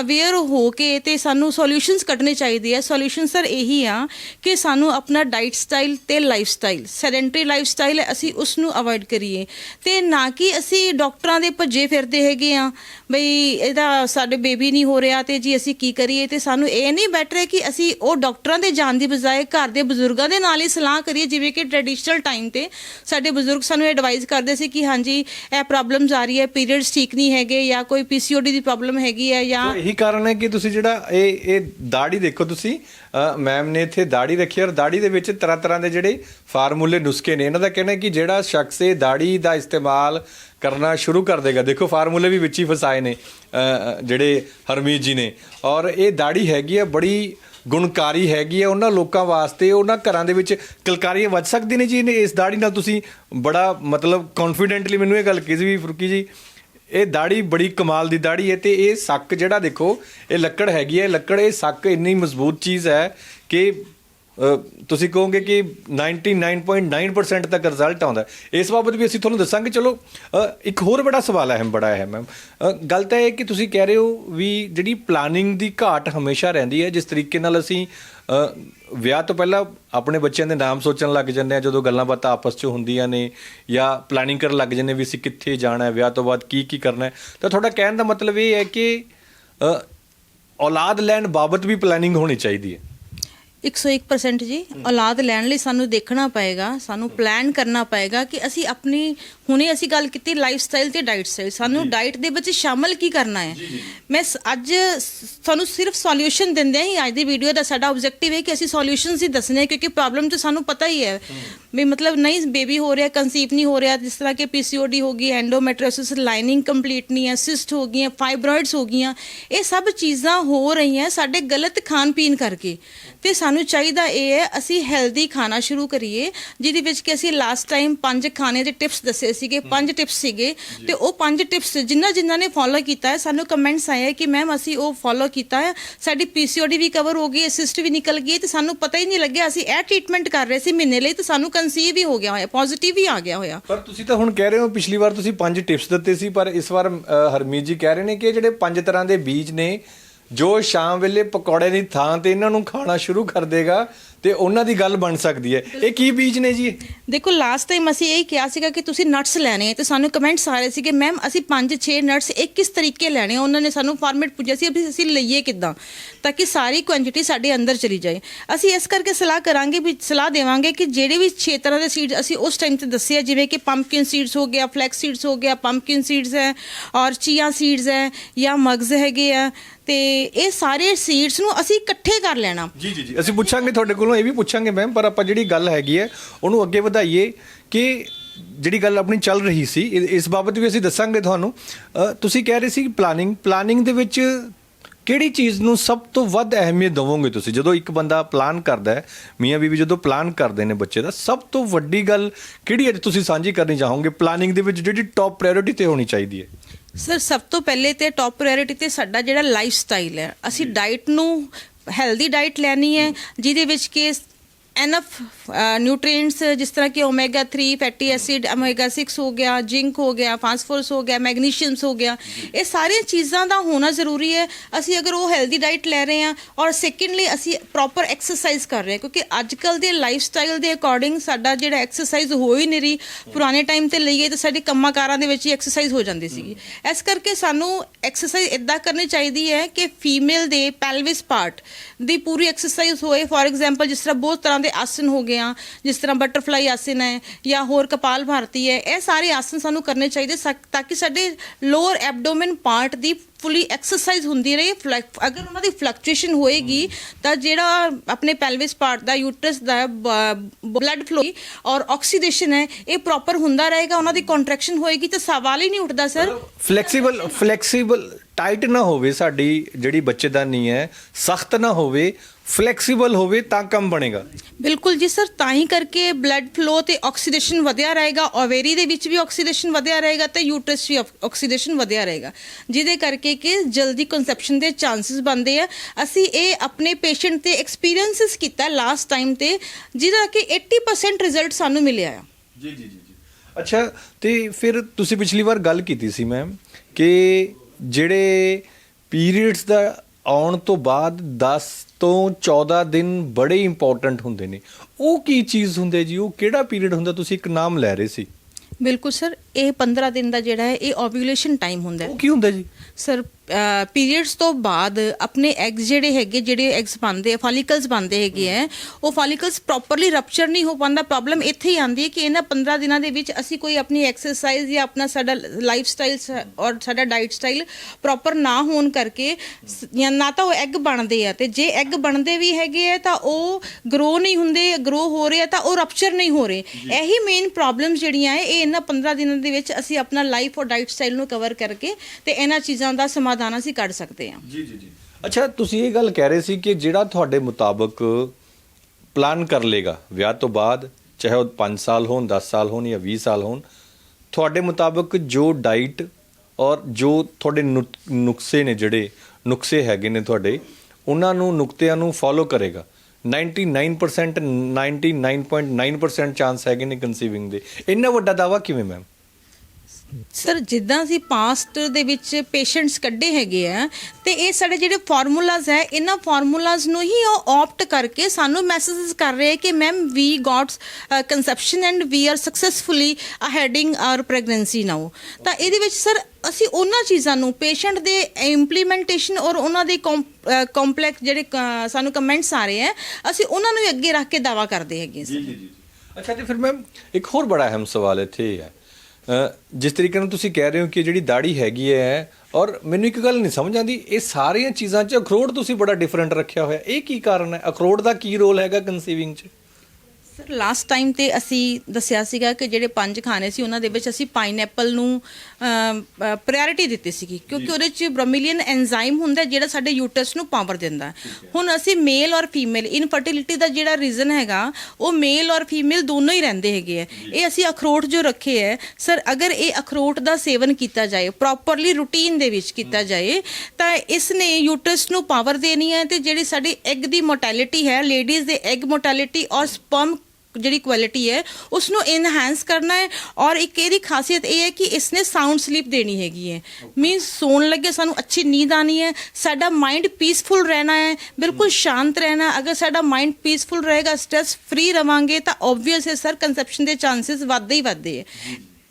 ਅਵੇਅਰ ਹੋ ਕੇ ਤੇ ਸਾਨੂੰ ਸੋਲੂਸ਼ਨਸ ਕੱਢਣੇ ਚਾਹੀਦੇ ਆ। ਸੋਲੂਸ਼ਨ ਸਰ ਇਹੀ ਆ ਕਿ ਸਾਨੂੰ ਆਪਣਾ ਡਾਈਟ ਸਟਾਈਲ ਤੇ lifestyle sedentary lifestyle ਅਸੀਂ ਉਸ ਨੂੰ ਅਵੋਇਡ ਕਰੀਏ। ਤੇ ਨਾ ਕਿ ਅਸੀਂ ਡਾਕਟਰਾਂ ਦੇ ਭੱਜੇ ਫਿਰਦੇ ਹੈਗੇ ਆ, ਬਈ ਇਹਦਾ ਸਾਡੇ ਬੇਬੀ ਨਹੀਂ ਹੋ ਰਿਹਾ ਤੇ ਜੀ ਅਸੀਂ ਕੀ ਕਰੀਏ? ਤੇ ਸਾਨੂੰ ਇਹ ਨਹੀਂ ਬੈਟਰ ਹੈ ਕਿ ਅਸੀਂ ਉਹ ਡਾਕਟਰਾਂ ਦੇ ਜਾਣ ਦੀ ਬਜਾਏ ਘਰ ਦੇ ਬਜ਼ੁਰਗਾਂ ਦੇ ਨਾਲ ਹੀ ਸਲਾਹ ਕਰੀਏ, ਜਿਵੇਂ ਕਿ ਟ੍ਰੈਡੀਸ਼ਨਲ ਟਾਈਮ ਤੇ ਸਾਡੇ ਬਜ਼ੁਰਗ ਸਾਨੂੰ ਐਡਵਾਈਸ ਕਰਦੇ ਸੀ ਕਿ ਹਾਂਜੀ, ਇਹ ਪ੍ਰੋਬਲਮਸ ਆ ਰਹੀ ਹੈ ਪੀਰੀਅਡਸ ਠੀਕ ਨਹੀਂ ਹੈਗੇ ਜਾਂ ਕੋਈ ਪੀਸੀਓਡੀ ਦੀ ਪ੍ਰੋਬਲਮ ਹੈਗੀ ਹੈ ਜਾਂ ਇਹੀ ਕਾਰਨ ਹੈ ਕਿ ਤੁਸੀਂ ਜਿਹੜਾ ਇਹ ਇਹ ਦਾੜੀ ਦੇਖੋ ਤੁਸੀਂ ਮੈਮ ਨੇ ਇੱਥੇ ਦਾੜੀ ਰੱਖੀ ਔਰ ਦਾੜੀ ਦੇ ਵਿੱਚ ਤਰ੍ਹਾਂ ਤਰ੍ਹਾਂ ਦੇ ਜਿਹੜੇ ਫਾਰਮੂਲੇ ਨੁਸਖੇ ਨੇ। ਇਹਨਾਂ ਦਾ ਕਹਿਣਾ ਹੈ ਕਿ ਜਿਹੜਾ ਸ਼ਖਸ ਇਹ ਦਾੜੀ ਦਾ ਇਸਤੇਮਾਲ ਕਰਨਾ ਸ਼ੁਰੂ ਕਰ ਦੇਗਾ। ਦੇਖੋ, ਫਾਰਮੂਲੇ ਵੀ ਵਿੱਚ ਹੀ ਫਸਾਏ ਨੇ ਜਿਹੜੇ ਹਰਮੀਤ ਜੀ ਨੇ। ਔਰ ਇਹ ਦਾੜੀ ਹੈਗੀ ਹੈ ਬੜੀ ਗੁਣਕਾਰੀ ਹੈਗੀ ਹੈ ਉਹਨਾਂ ਲੋਕਾਂ ਵਾਸਤੇ। ਉਹਨਾਂ ਘਰਾਂ ਦੇ ਵਿੱਚ ਕਲਕਾਰੀਆਂ ਵੱਜ ਸਕਦੀ ਨੇ ਜੀ। ਨੇ ਇਸ ਦਾੜੀ ਨਾਲ ਤੁਸੀਂ ਬੜਾ ਮਤਲਬ ਕੌਨਫੀਡੈਂਟਲੀ ਮੈਨੂੰ ਇਹ ਗੱਲ ਕਹੀ ਸੀ ਵੀ ਫੁਰਕੀ ਜੀ ਇਹ ਦਾੜੀ ਬੜੀ ਕਮਾਲ ਦੀ ਦਾੜੀ ਹੈ ਤੇ ਇਹ ਸੱਕ ਜਿਹੜਾ ਦੇਖੋ, ਇਹ ਲੱਕੜ ਹੈਗੀ ਹੈ, ਲੱਕੜ ਇਹ ਸੱਕ ਇੰਨੀ ਮਜ਼ਬੂਤ ਚੀਜ਼ ਹੈ ਕਿ ਤੁਸੀਂ ਕਹੋਗੇ ਕਿ 99.9% ਤੱਕ ਰਿਜ਼ਲਟ ਆਉਂਦਾ ਇਸ ਬਾਬਤ ਵੀ ਅਸੀਂ ਤੁਹਾਨੂੰ ਦੱਸਾਂਗੇ, ਚਲੋ ਇੱਕ ਹੋਰ ਬੜਾ ਸਵਾਲ ਹੈ ਬੜਾ ਹੈ ਮੈਮ ਗੱਲ ਤਾਂ ਇਹ ਕਿ ਤੁਸੀਂ ਕਹਿ ਰਹੇ ਹੋ ਵੀ ਜਿਹੜੀ ਪਲਾਨਿੰਗ ਦੀ ਘਾਟ ਹਮੇਸ਼ਾ ਰਹਿੰਦੀ ਹੈ, ਜਿਸ ਤਰੀਕੇ ਨਾਲ ਅਸੀਂ ਵਿਆਹ ਤੋਂ ਪਹਿਲਾਂ ਆਪਣੇ ਬੱਚਿਆਂ ਦੇ ਨਾਮ ਸੋਚਣ ਲੱਗ ਜਾਂਦੇ ਆ ਜਦੋਂ ਗੱਲਾਂ ਬਾਤਾਂ ਆਪਸ 'ਚ ਹੁੰਦੀਆਂ ਨੇ ਜਾਂ ਪਲਾਨਿੰਗ ਕਰਨ ਲੱਗ ਜਾਂਦੇ ਵੀ ਅਸੀਂ ਕਿੱਥੇ ਜਾਣਾ ਹੈ ਵਿਆਹ ਤੋਂ ਬਾਅਦ ਕੀ ਕੀ ਕਰਨਾ ਹੈ। ਤਾਂ ਤੁਹਾਡਾ ਕਹਿਣ ਦਾ ਮਤਲਬ ਇਹ ਹੈ ਕਿ ਔਲਾਦ ਲੈਣ ਬਾਬਤ ਵੀ ਪਲਾਨਿੰਗ ਹੋਣੀ ਚਾਹੀਦੀ ਹੈ। 101% ਜੀ ਔਲਾਦ ਲੈਣ ਲਈ ਸਾਨੂੰ ਦੇਖਣਾ ਪਏਗਾ ਸਾਨੂੰ ਪਲਾਨ ਕਰਨਾ ਪਏਗਾ ਕਿ ਅਸੀਂ ਆਪਣੀ ਹੁਣੇ ਅਸੀਂ ਗੱਲ ਕੀਤੀ ਲਾਈਫ ਸਟਾਈਲ ਤੇ ਡਾਈਟ ਸਟਾਈਲ ਸਾਨੂੰ ਡਾਈਟ ਦੇ ਵਿੱਚ ਸ਼ਾਮਲ ਕੀ ਕਰਨਾ ਹੈ? ਮੈਂ ਅੱਜ ਤੁਹਾਨੂੰ ਸਿਰਫ ਸੋਲੂਸ਼ਨ ਦਿੰਦੇ ਹਾਂ ਅੱਜ ਦੀ ਵੀਡੀਓ ਦਾ ਸਾਡਾ ਆਬਜੈਕਟਿਵ ਹੈ ਕਿ ਅਸੀਂ ਸੋਲੂਸ਼ਨਸ ਹੀ ਦੱਸਣੇ ਕਿਉਂਕਿ ਪ੍ਰੋਬਲਮ ਤਾਂ ਸਾਨੂੰ ਪਤਾ ਹੀ ਹੈ। ਵੀ ਮਤਲਬ ਨਹੀਂ ਬੇਬੀ ਹੋ ਰਿਹਾ ਕਨਸੀਵ ਨਹੀਂ ਹੋ ਰਿਹਾ ਜਿਸ ਤਰ੍ਹਾਂ ਕਿ ਪੀਸੀਓਡੀ ਹੋ ਗਈ ਐਂਡੋਮੈਟ੍ਰਿਓਸਿਸ ਲਾਈਨਿੰਗ ਕੰਪਲੀਟ ਨਹੀਂ ਹੈ ਸਿਸਟ ਹੋ ਗਈਆਂ ਫਾਈਬਰੋਇਡਸ ਹੋ ਗਈਆਂ ਇਹ ਸਭ ਚੀਜ਼ਾਂ ਹੋ ਰਹੀਆਂ ਸਾਡੇ ਗਲਤ ਖਾਣ ਪੀਣ ਕਰਕੇ। ਤੇ ਸਾਨੂੰ ਚਾਹੀਦਾ ਇਹ ਹੈ ਅਸੀਂ ਹੈਲਦੀ ਖਾਣਾ ਸ਼ੁਰੂ ਕਰੀਏ ਜਿਹਦੇ ਵਿੱਚ ਕਿ ਅਸੀਂ ਲਾਸਟ ਟਾਈਮ ਪੰਜ ਖਾਣੇ ਦੇ ਟਿਪਸ ਦੱਸੇ ਸੀਗੇ ਪੰਜ ਟਿਪਸ ਸੀਗੇ। ਤੇ ਉਹ ਪੰਜ ਟਿਪਸ ਜਿੰਨਾ ਜਿੰਨਾ ਨੇ ਫੋਲੋ ਕੀਤਾ ਹੈ ਸਾਨੂੰ ਕਮੈਂਟਸ ਆਏ ਕਿ ਮੈਮ ਅਸੀਂ ਉਹ ਫੋਲੋ ਕੀਤਾ ਹੈ। ਸਾਡੀ ਪੀਸੀਓਡੀ ਵੀ ਕਵਰ ਹੋ ਗਈ ਸਿਸਟ ਵੀ ਨਿਕਲ ਗਈ ਤੇ ਸਾਨੂੰ ਪਤਾ ਹੀ ਨਹੀਂ ਲੱਗਿਆ ਅਸੀਂ ਇਹ ਟ੍ਰੀਟਮੈਂਟ ਕਰ ਰਹੇ ਸੀ ਮਹੀਨੇ ਲਈ ਤੇ ਸਾਨੂੰ ਕਨਸੀਵ ਹੀ ਹੋ ਗਿਆ ਹੋਇਆ ਪੋਜ਼ਿਟਿਵ ਹੀ ਆ ਗਿਆ ਹੋਇਆ। ਪਰ ਤੁਸੀਂ ਤਾਂ ਹੁਣ ਕਹਿ ਰਹੇ ਹੋ ਪਿਛਲੀ ਵਾਰ ਤੁਸੀਂ ਪੰਜ ਟਿਪਸ ਦਿੱਤੇ ਸੀ ਪਰ ਇਸ ਵਾਰ ਹਰਮੀਤ ਜੀ ਕਹਿ ਰਹੇ ਨੇ ਕਿ ਜਿਹੜੇ ਪੰਜ ਤਰ੍ਹਾਂ ਦੇ ਬੀਜ ਨੇ ਜੋ ਸ਼ਾਮ ਵੇਲੇ ਪਕੌੜੇ ਦੀ ਥਾਂ ਤੇ ਇਹਨਾਂ ਨੂੰ ਖਾਣਾ ਸ਼ੁਰੂ ਕਰ ਦੇਗਾ ਤੇ ਉਹਨਾਂ ਦੀ ਗੱਲ ਬਣ ਸਕਦੀ ਹੈ। ਇਹ ਕੀ ਬੀਜ ਨੇ ਜੀ? ਦੇਖੋ ਲਾਸਟ ਟਾਈਮ ਅਸੀਂ ਇਹ ਕਿਹਾ ਸੀਗਾ ਕਿ ਤੁਸੀਂ ਨਟਸ ਲੈਣੇ ਤੇ ਸਾਨੂੰ ਕਮੈਂਟਸ ਆ ਰਹੇ ਸੀਗੇ ਮੈਮ ਅਸੀਂ 5-6 ਨਟਸ ਇੱਕ ਕਿਸ ਤਰੀਕੇ ਲੈਣੇ ਉਹਨਾਂ ਨੇ ਸਾਨੂੰ ਫਾਰਮੈਟ ਪੁੱਛਿਆ ਸੀ ਵੀ ਅਸੀਂ ਲਈਏ ਕਿੱਦਾਂ? ਤਾਂ ਕਿ ਸਾਰੀ ਕੁਆਂਟੀਟੀ ਸਾਡੇ ਅੰਦਰ ਚਲੀ ਜਾਏ। ਅਸੀਂ ਇਸ ਕਰਕੇ ਸਲਾਹ ਕਰਾਂਗੇ ਵੀ ਸਲਾਹ ਦੇਵਾਂਗੇ ਕਿ ਜਿਹੜੇ ਵੀ 6 ਤਰ੍ਹਾਂ ਦੇ ਸੀਡਸ ਅਸੀਂ ਉਸ ਟਾਈਮ ਤੇ ਦੱਸਿਆ ਜਿਵੇਂ ਕਿ ਪੰਪਕਿਨ ਸੀਡਸ ਹੋ ਗਿਆ ਫਲੈਕਸ ਸੀਡਸ ਹੋ ਗਿਆ ਪੰਪਕਿਨ ਸੀਡਸ ਹੈ ਔਰ ਚੀਆ ਸੀਡਸ ਹੈ ਜਾਂ ਮਗਜ਼ ਹੈਗੇ ਆ ਤੇ ਇਹ ਸਾਰੇ ਸੀਡਸ ਨੂੰ ਅਸੀਂ ਇਕੱਠੇ ਕਰ ਲੈਣਾ। ਜੀ ਜੀ ਜੀ। ਅਸੀਂ ਪੁੱਛਾਂਗੇ ਤੁਹਾਡੇ ਕੋਲੋਂ ਇਹ ਵੀ ਪੁੱਛਾਂਗੇ ਮੈਮ ਪਰ ਆਪਾਂ ਜਿਹੜੀ ਗੱਲ ਹੈਗੀ ਹੈ ਉਹਨੂੰ ਅੱਗੇ ਵਧਾਈਏ ਕਿ ਜਿਹੜੀ ਗੱਲ ਆਪਣੀ ਚੱਲ ਰਹੀ ਸੀ ਇਹ- ਇਸ ਬਾਬਤ ਵੀ ਅਸੀਂ ਦੱਸਾਂਗੇ ਤੁਹਾਨੂੰ। ਅ, ਤੁਸੀਂ ਕਹਿ ਰਹੇ ਸੀ ਕਿ ਪਲਾਨਿੰਗ ਪਲਾਨਿੰਗ ਦੇ ਵਿੱਚ ਕਿਹੜੀ ਚੀਜ਼ ਨੂੰ ਸਭ ਤੋਂ ਵੱਧ ਅਹਿਮੀਅਤ ਦਵੋਗੇ ਤੁਸੀਂ? ਜਦੋਂ ਇੱਕ ਬੰਦਾ ਪਲਾਨ ਕਰਦਾ ਹੈ ਮੀਆਂ ਬੀਵੀ ਜਦੋਂ ਪਲਾਨ ਕਰਦੇ ਨੇ ਬੱਚੇ ਦਾ ਸਭ ਤੋਂ ਵੱਡੀ ਗੱਲ ਕਿਹੜੀ ਅੱਜ ਤੁਸੀਂ ਸਾਂਝੀ ਕਰਨੀ ਚਾਹੋਗੇ? ਪਲਾਨਿੰਗ ਦੇ ਵਿੱਚ ਜਿਹੜੀ ਟੌਪ ਪ੍ਰਾਇੋਰਟੀ ਤੇ ਹੋਣੀ ਚਾਹੀਦੀ ਹੈ। ਸਰ ਸਭ ਤੋਂ ਪਹਿਲੇ ਤੇ ਟੌਪ ਪ੍ਰਾਇੋਰਟੀ ਤੇ ਸਾਡਾ ਜਿਹੜਾ ਲਾਈਫ ਸਟਾਈਲ ਹੈ ਅਸੀਂ ਡਾਈਟ ਨੂੰ ਹੈਲਦੀ ਡਾਈਟ ਲੈਣੀ ਹੈ ਜਿਹਦੇ ਵਿੱਚ ਕਿ ਐਨਫ ਨਿਊਟ੍ਰੀਐਂਟਸ ਜਿਸ ਤਰ੍ਹਾਂ ਕਿ ਓਮੇਗਾ 3 ਫੈਟੀ ਐਸਿਡ ਓਮੇਗਾ 6 ਹੋ ਗਿਆ ਜ਼ਿੰਕ ਹੋ ਗਿਆ ਫਾਸਫੋਰਸ ਹੋ ਗਿਆ ਮੈਗਨੀਸ਼ੀਅਮਸ ਹੋ ਗਿਆ ਇਹ ਸਾਰੀਆਂ ਚੀਜ਼ਾਂ ਦਾ ਹੋਣਾ ਜ਼ਰੂਰੀ ਹੈ ਅਸੀਂ ਅਗਰ ਉਹ ਹੈਲਦੀ ਡਾਈਟ ਲੈ ਰਹੇ ਹਾਂ ਔਰ ਸੈਕੰਡਲੀ ਅਸੀਂ ਪ੍ਰੋਪਰ ਐਕਸਰਸਾਈਜ਼ ਕਰ ਰਹੇ ਹਾਂ ਕਿਉਂਕਿ ਅੱਜ ਕੱਲ ਦੇ ਲਾਈਫ ਸਟਾਈਲ ਦੇ ਅਕੋਰਡਿੰਗ ਸਾਡਾ ਜਿਹੜਾ ਐਕਸਰਸਾਈਜ਼ ਹੋ ਹੀ ਨਹੀਂ ਰਹੀ ਪੁਰਾਣੇ ਟਾਈਮ ਤੇ ਲਈਏ ਤਾਂ ਸਾਡੇ ਕੰਮਾਂ ਕਾਰਾਂ ਦੇ ਵਿੱਚ ਹੀ ਐਕਸਰਸਾਈਜ਼ ਹੋ ਜਾਂਦੀ ਸੀਗੀ ਇਸ ਕਰਕੇ ਸਾਨੂੰ ਐਕਸਰਸਾਈਜ਼ ਇਦਾਂ ਕਰਨੀ ਚਾਹੀਦੀ ਹੈ ਕਿ ਫੀਮੇਲ ਦੇ ਪੈਲਵਿਸ ਪਾਰਟ ਦੀ ਪੂਰੀ ਐਕਸਰਸਾਈਜ਼ ਹੋਏ ਫੋਰ ਐਗਜ਼ਾਮਪਲ ਜਿਸ ਤਰ੍ਹਾਂ ਬਹੁਤ ਤਰ੍ਹਾਂ ਦੇ ਆਸਨ ਹੋ ਗਿਆ ਜਿਸ ਤਰ੍ਹਾਂ ਬਟਰਫਲਾਈ ਆਸਨ ਹੈ ਜਾਂ ਹੋਰ ਕਪਾਲ ਭਾਰਤੀ ਹੈ, ਇਹ ਸਾਰੇ ਆਸਨ ਸਾਨੂੰ ਕਰਨੇ ਚਾਹੀਦੇ ਸਾ- ਤਾਂ ਕਿ ਸਾਡੇ ਲੋਅਰ ਐਬਡੋਮਨ ਪਾਰਟ ਦੀ ਫੁੱਲੀ ਐਕਸਰਸਾਈਜ਼ ਹੁੰਦੀ ਰਹੇ ਫਲੈਕ- ਅਗਰ ਉਹਨਾਂ ਦੀ ਫਲਕਚੁਏਸ਼ਨ ਹੋਏਗੀ, ਤਾਂ ਜਿਹੜਾ ਆਪਣੇ ਪੈਲਵਿਸ ਪਾਰਟ ਦਾ ਯੂਟਰਸ ਦਾ ਬਲੱਡ ਫਲੋ ਔਰ ਆਕਸੀਡੇਸ਼ਨ ਹੈ, ਇਹ ਪ੍ਰੋਪਰ ਹੁੰਦਾ ਰਹੇਗਾ, ਉਹਨਾਂ ਦੀ ਕੰਟਰੈਕਸ਼ਨ ਹੋਏਗੀ, ਤਾਂ ਸਵਾਲ ਹੀ ਨਹੀਂ ਉੱਠਦਾ ਸਰ ਫਲੈਕਸੀਬਲ ਫਲੈਕਸੀਬਲ ਟਾਈਟ ਨਾ ਹੋਵੇ ਸਾਡੀ ਜਿਹੜੀ ਬੱਚੇਦਾਨੀ ਹੈ, ਸਖਤ ਨਾ ਹੋਵੇ ਫਲੈਕਸੀਬਲ ਹੋਵੇ ਤਾਂ ਕੰਮ ਬਣੇਗਾ। ਬਿਲਕੁਲ ਜੀ ਸਰ ਤਾਂ ਹੀ ਕਰਕੇ ਬਲੱਡ ਫਲੋ ਤੇ ਆਕਸੀਡੇਸ਼ਨ ਵਧਿਆ ਰਹੇਗਾ ਓਵੇਰੀ ਦੇ ਵਿੱਚ ਵੀ ਆਕਸੀਡੇਸ਼ਨ ਵਧਿਆ ਰਹੇਗਾ ਤੇ ਯੂਟਰਸ ਵੀ ਆਕਸੀਡੇਸ਼ਨ ਵਧਿਆ ਰਹੇਗਾ। ਜਿਹਦੇ ਕਰਕੇ ਕਿ ਜਲਦੀ ਕਨਸੈਪਸ਼ਨ ਦੇ ਚਾਂਸਸ ਬਣਦੇ ਆ। ਅਸੀਂ ਇਹ ਆਪਣੇ ਪੇਸ਼ੈਂਟ ਤੇ ਐਕਸਪੀਰੀਐਂਸਸ ਕੀਤਾ ਲਾਸਟ ਟਾਈਮ ਤੇ ਜਿਹਦਾ ਕਿ 80% ਰਿਜ਼ਲਟ ਸਾਨੂੰ ਮਿਲਿਆ ਆ। ਜੀ ਜੀ ਜੀ ਅੱਛਾ ਤੇ ਫਿਰ ਤੁਸੀਂ ਪਿਛਲੀ ਵਾਰ ਗੱਲ ਕੀਤੀ ਸੀ ਮੈਮ ਕਿ ਜਿਹੜੇ ਪੀਰੀਅਡਸ ਦਾ ਆਉਣ ਤੋਂ ਬਾਅਦ 10 ਤੋਂ 14 ਦਿਨ ਬੜੇ ਇੰਪੋਰਟੈਂਟ ਹੁੰਦੇ ਨੇ। ਉਹ ਕੀ ਚੀਜ਼ ਹੁੰਦੇ ਜੀ? ਉਹ ਕਿਹੜਾ ਪੀਰੀਅਡ ਹੁੰਦਾ? ਤੁਸੀਂ ਇੱਕ ਨਾਮ ਲੈ ਰਹੇ ਸੀ। ਬਿਲਕੁਲ ਸਰ। ਇਹ 15 ਦਿਨ ਦਾ ਜਿਹੜਾ ਹੈ ਇਹ ਓਵੂਲੇਸ਼ਨ ਟਾਈਮ ਹੁੰਦਾ ਹੈ। ਉਹ ਕੀ ਹੁੰਦਾ ਜੀ? ਸਰ ਪੀਰੀਅਡਸ ਤੋਂ ਬਾਅਦ ਆਪਣੇ ਐਗਸ ਜਿਹੜੇ ਹੈਗੇ ਜਿਹੜੇ ਐਗਸ ਬਣਦੇ ਆ ਫੋਲੀਕਲਸ ਬਣਦੇ ਹੈਗੇ ਆ ਉਹ ਫੋਲੀਕਲਸ ਪ੍ਰੋਪਰਲੀ ਰਪਚਰ ਨਹੀਂ ਹੋ ਪਾਉਂਦਾ। ਪ੍ਰੋਬਲਮ ਇੱਥੇ ਹੀ ਆਉਂਦੀ ਹੈ ਕਿ ਇਹਨਾਂ 15 ਦਿਨਾਂ ਦੇ ਵਿੱਚ ਅਸੀਂ ਕੋਈ ਆਪਣੀ ਐਕਸਰਸਾਈਜ਼ ਜਾਂ ਆਪਣਾ ਸਾਡਾ ਲਾਈਫ ਸਟਾਈਲ ਔਰ ਸਾਡਾ ਡਾਈਟ ਸਟਾਈਲ ਪ੍ਰੋਪਰ ਨਾ ਹੋਣ ਕਰਕੇ ਜਾਂ ਨਾ ਤਾਂ ਉਹ ਐਗ ਬਣਦੇ ਆ। ਤੇ ਜੇ ਐਗ ਬਣਦੇ ਵੀ ਹੈਗੇ ਆ ਤਾਂ ਉਹ ਗਰੋ ਨਹੀਂ ਹੁੰਦੇ ਗਰੋ ਹੋ ਰਹੇ ਆ ਤਾਂ ਉਹ ਰਪਚਰ ਨਹੀਂ ਹੋ ਰਹੇ। ਇਹੀ ਮੇਨ ਪ੍ਰੋਬਲਮਸ ਜਿਹੜੀਆਂ ਹੈ ਇਹ ਇਹਨਾਂ 15 ਦਿਨਾਂ ਦੇ ਵਿੱਚ ਅਸੀਂ ਆਪਣਾ ਲਾਈਫ ਔਰ ਡਾਈਟ ਸਟਾਈਲ ਨੂੰ ਕਵਰ ਕਰਕੇ ਤੇ ਇਹਨਾਂ ਚੀਜ਼ਾਂ ਦਾ ਸਮਾਧਾਨ ਅਸੀਂ ਕੱਢ ਸਕਦੇ ਹਾਂ। ਜੀ ਜੀ ਜੀ। ਅੱਛਾ, ਤੁਸੀਂ ਇਹ ਗੱਲ ਕਹਿ ਰਹੇ ਸੀ ਕਿ ਜਿਹੜਾ ਤੁਹਾਡੇ ਮੁਤਾਬਕ ਪਲਾਨ ਕਰ ਲੇਗਾ, ਵਿਆਹ ਤੋਂ ਬਾਅਦ, ਚਾਹੇ ਉਹ 5 ਸਾਲ ਹੋਣ 10 ਸਾਲ ਹੋਣ ਜਾਂ 20 ਸਾਲ ਹੋਣ, ਤੁਹਾਡੇ ਮੁਤਾਬਕ ਜੋ ਡਾਈਟ ਔਰ ਜੋ ਤੁਹਾਡੇ ਨੁਕ- ਨੁਕਸੇ ਨੇ ਜਿਹੜੇ, ਨੁਕਸੇ ਹੈਗੇ ਨੇ ਤੁਹਾਡੇ, ਉਹਨਾਂ ਨੂੰ, ਨੁਕਤਿਆਂ ਨੂੰ ਫੋਲੋ ਕਰੇਗਾ। 99% 99.9% ਚਾਂਸ ਹੈਗੇ ਨੇ ਕਨਸੀਵਿੰਗ ਦੇ। ਇੰਨਾ ਵੱਡਾ ਦਾਵਾ ਕਿਵੇਂ ਮੈਮ ਸਰ ਜਿੱਦਾਂ ਅਸੀਂ ਪਾਸਟ ਦੇ ਵਿੱਚ ਪੇਸ਼ੈਂਟਸ ਕੱਢੇ ਹੈਗੇ ਆ ਤੇ ਇਹ ਸਾਡੇ ਜਿਹੜੇ ਫਾਰਮੂਲਾਜ਼ ਹੈ ਇਹਨਾਂ ਫਾਰਮੂਲਾਜ਼ ਨੂੰ ਹੀ ਉਹ ਆਪਟ ਕਰਕੇ ਸਾਨੂੰ ਮੈਸੇजेस ਕਰ ਰਹੇ ਕਿ ma'am we got conception and we are successfully heading our pregnancy now ਤਾਂ ਇਹਦੇ ਵਿੱਚ ਸਰ ਅਸੀਂ ਉਹਨਾਂ ਚੀਜ਼ਾਂ ਨੂੰ ਪੇਸ਼ੈਂਟ ਦੇ ਇੰਪਲੀਮੈਂਟੇਸ਼ਨ ਔਰ ਉਹਨਾਂ ਦੇ ਕੰਪਲੈਕਸ ਜਿਹੜੇ ਸਾਨੂੰ ਕਮੈਂਟਸ ਆ ਰਹੇ ਆ ਅਸੀਂ ਉਹਨਾਂ ਨੂੰ ਅੱਗੇ ਰੱਖ ਕੇ ਦਾਵਾ ਕਰਦੇ ਹੈਗੇ ਜੀ ਜੀ ਜੀ ਅੱਛਾ ਤੇ ਫਿਰ ਮੈਮ ਇੱਕ ਹੋਰ ਬੜਾ ਅਹਿਮ ਸਵਾਲ ਇੱਥੇ ਹੈ ਜਿਸ ਤਰੀਕੇ ਨਾਲ ਤੁਸੀਂ ਕਹਿ ਰਹੇ ਹੋ ਕਿ ਜਿਹੜੀ ਦਾੜੀ ਹੈਗੀ ਹੈ ਔਰ ਮੈਨੂੰ ਇੱਕ ਗੱਲ ਨਹੀਂ ਸਮਝ ਆਉਂਦੀ, ਇਹ ਸਾਰੀਆਂ ਚੀਜ਼ਾਂ 'ਚ ਅਖਰੋਟ ਤੁਸੀਂ ਬੜਾ ਡਿਫਰੈਂਟ ਰੱਖਿਆ ਹੋਇਆ। ਇਹ ਕੀ ਕਾਰਨ ਹੈ? ਅਖਰੋਟ ਦਾ ਕੀ ਰੋਲ ਹੈਗਾ ਕਨਸੀਵਿੰਗ 'ਚ? ਸਰ ਲਾਸਟ ਟਾਈਮ ਤੇ ਅਸੀਂ ਦੱਸਿਆ ਸੀਗਾ ਕਿ ਜਿਹੜੇ ਪੰਜ ਖਾਣੇ ਸੀ, ਉਹਨਾਂ ਦੇ ਵਿੱਚ ਅਸੀਂ ਪਾਈਨਐਪਲ ਨੂੰ ਪ੍ਰਾਇੋਰਟੀ ਦਿੱਤੀ ਸੀਗੀ ਕਿਉਂਕਿ ਉਹਦੇ ਚ ਬ੍ਰੋਮੀਲੀਅਨ ਐਂਜ਼ਾਈਮ ਹੁੰਦਾ ਜਿਹੜਾ ਸਾਡੇ ਯੂਟਰਸ ਨੂੰ ਪਾਵਰ ਦਿੰਦਾ ਹੁਣ ਅਸੀਂ ਮੇਲ ਔਰ ਫੀਮੇਲ ਇਨਫਰਟੀਲਿਟੀ ਦਾ ਜਿਹੜਾ ਰੀਜ਼ਨ ਹੈਗਾ ਉਹ ਮੇਲ ਔਰ ਫੀਮੇਲ ਦੋਨੋਂ ਹੀ ਰਹਿੰਦੇ ਹੈਗੇ ਆ ਇਹ ਅਸੀਂ ਅਖਰੋਟ ਜੋ ਰੱਖੇ ਹੈ ਸਰ ਅਗਰ ਇਹ ਅਖਰੋਟ ਦਾ ਸੇਵਨ ਕੀਤਾ ਜਾਏ ਪ੍ਰੋਪਰਲੀ ਰੂਟੀਨ ਦੇ ਵਿੱਚ ਕੀਤਾ ਜਾਏ ਤਾਂ ਇਸ ਨੇ ਯੂਟਰਸ ਨੂੰ ਪਾਵਰ ਦੇਣੀ ਹੈ ਤੇ ਜਿਹੜੀ ਸਾਡੀ ਐਗ ਦੀ ਮੋਰਟੈਲਿਟੀ ਹੈ ਲੇਡੀਜ਼ ਦੇ ਐਗ ਮੋਰਟੈਲਿਟੀ ਔਰ ਸਪਰਮ ਜਿਹੜੀ ਕੁਆਲਿਟੀ ਹੈ ਉਸ ਨੂੰ ਇਨਹੈਂਸ ਕਰਨਾ ਹੈ ਔਰ ਇੱਕ ਇਹਦੀ ਖਾਸੀਅਤ ਇਹ ਹੈ ਕਿ ਇਸ ਨੇ ਸਾਊਂਡ ਸਲੀਪ ਦੇਣੀ ਹੈਗੀ ਹੈ। ਮੀਨਸ ਸੌਣ ਲੱਗੇ ਸਾਨੂੰ ਅੱਛੀ ਨੀਂਦ ਆਣੀ ਹੈ ਸਾਡਾ ਮਾਈਂਡ ਪੀਸਫੁਲ ਰਹਿਣਾ ਹੈ ਬਿਲਕੁਲ ਸ਼ਾਂਤ ਰਹਿਣਾ ਅਗਰ ਸਾਡਾ ਮਾਈਂਡ ਪੀਸਫੁਲ ਰਹੇਗਾ ਸਟ੍ਰੈਸ ਫ੍ਰੀ ਰਵਾਂਗੇ ਤਾਂ ਆਬਵੀਅਸ ਹੈ ਸਰ ਕੰਸੈਪਸ਼ਨ ਦੇ ਚਾਂਸਸ ਵੱਧਦੇ ਹੀ ਵੱਧਦੇ ਹੈ।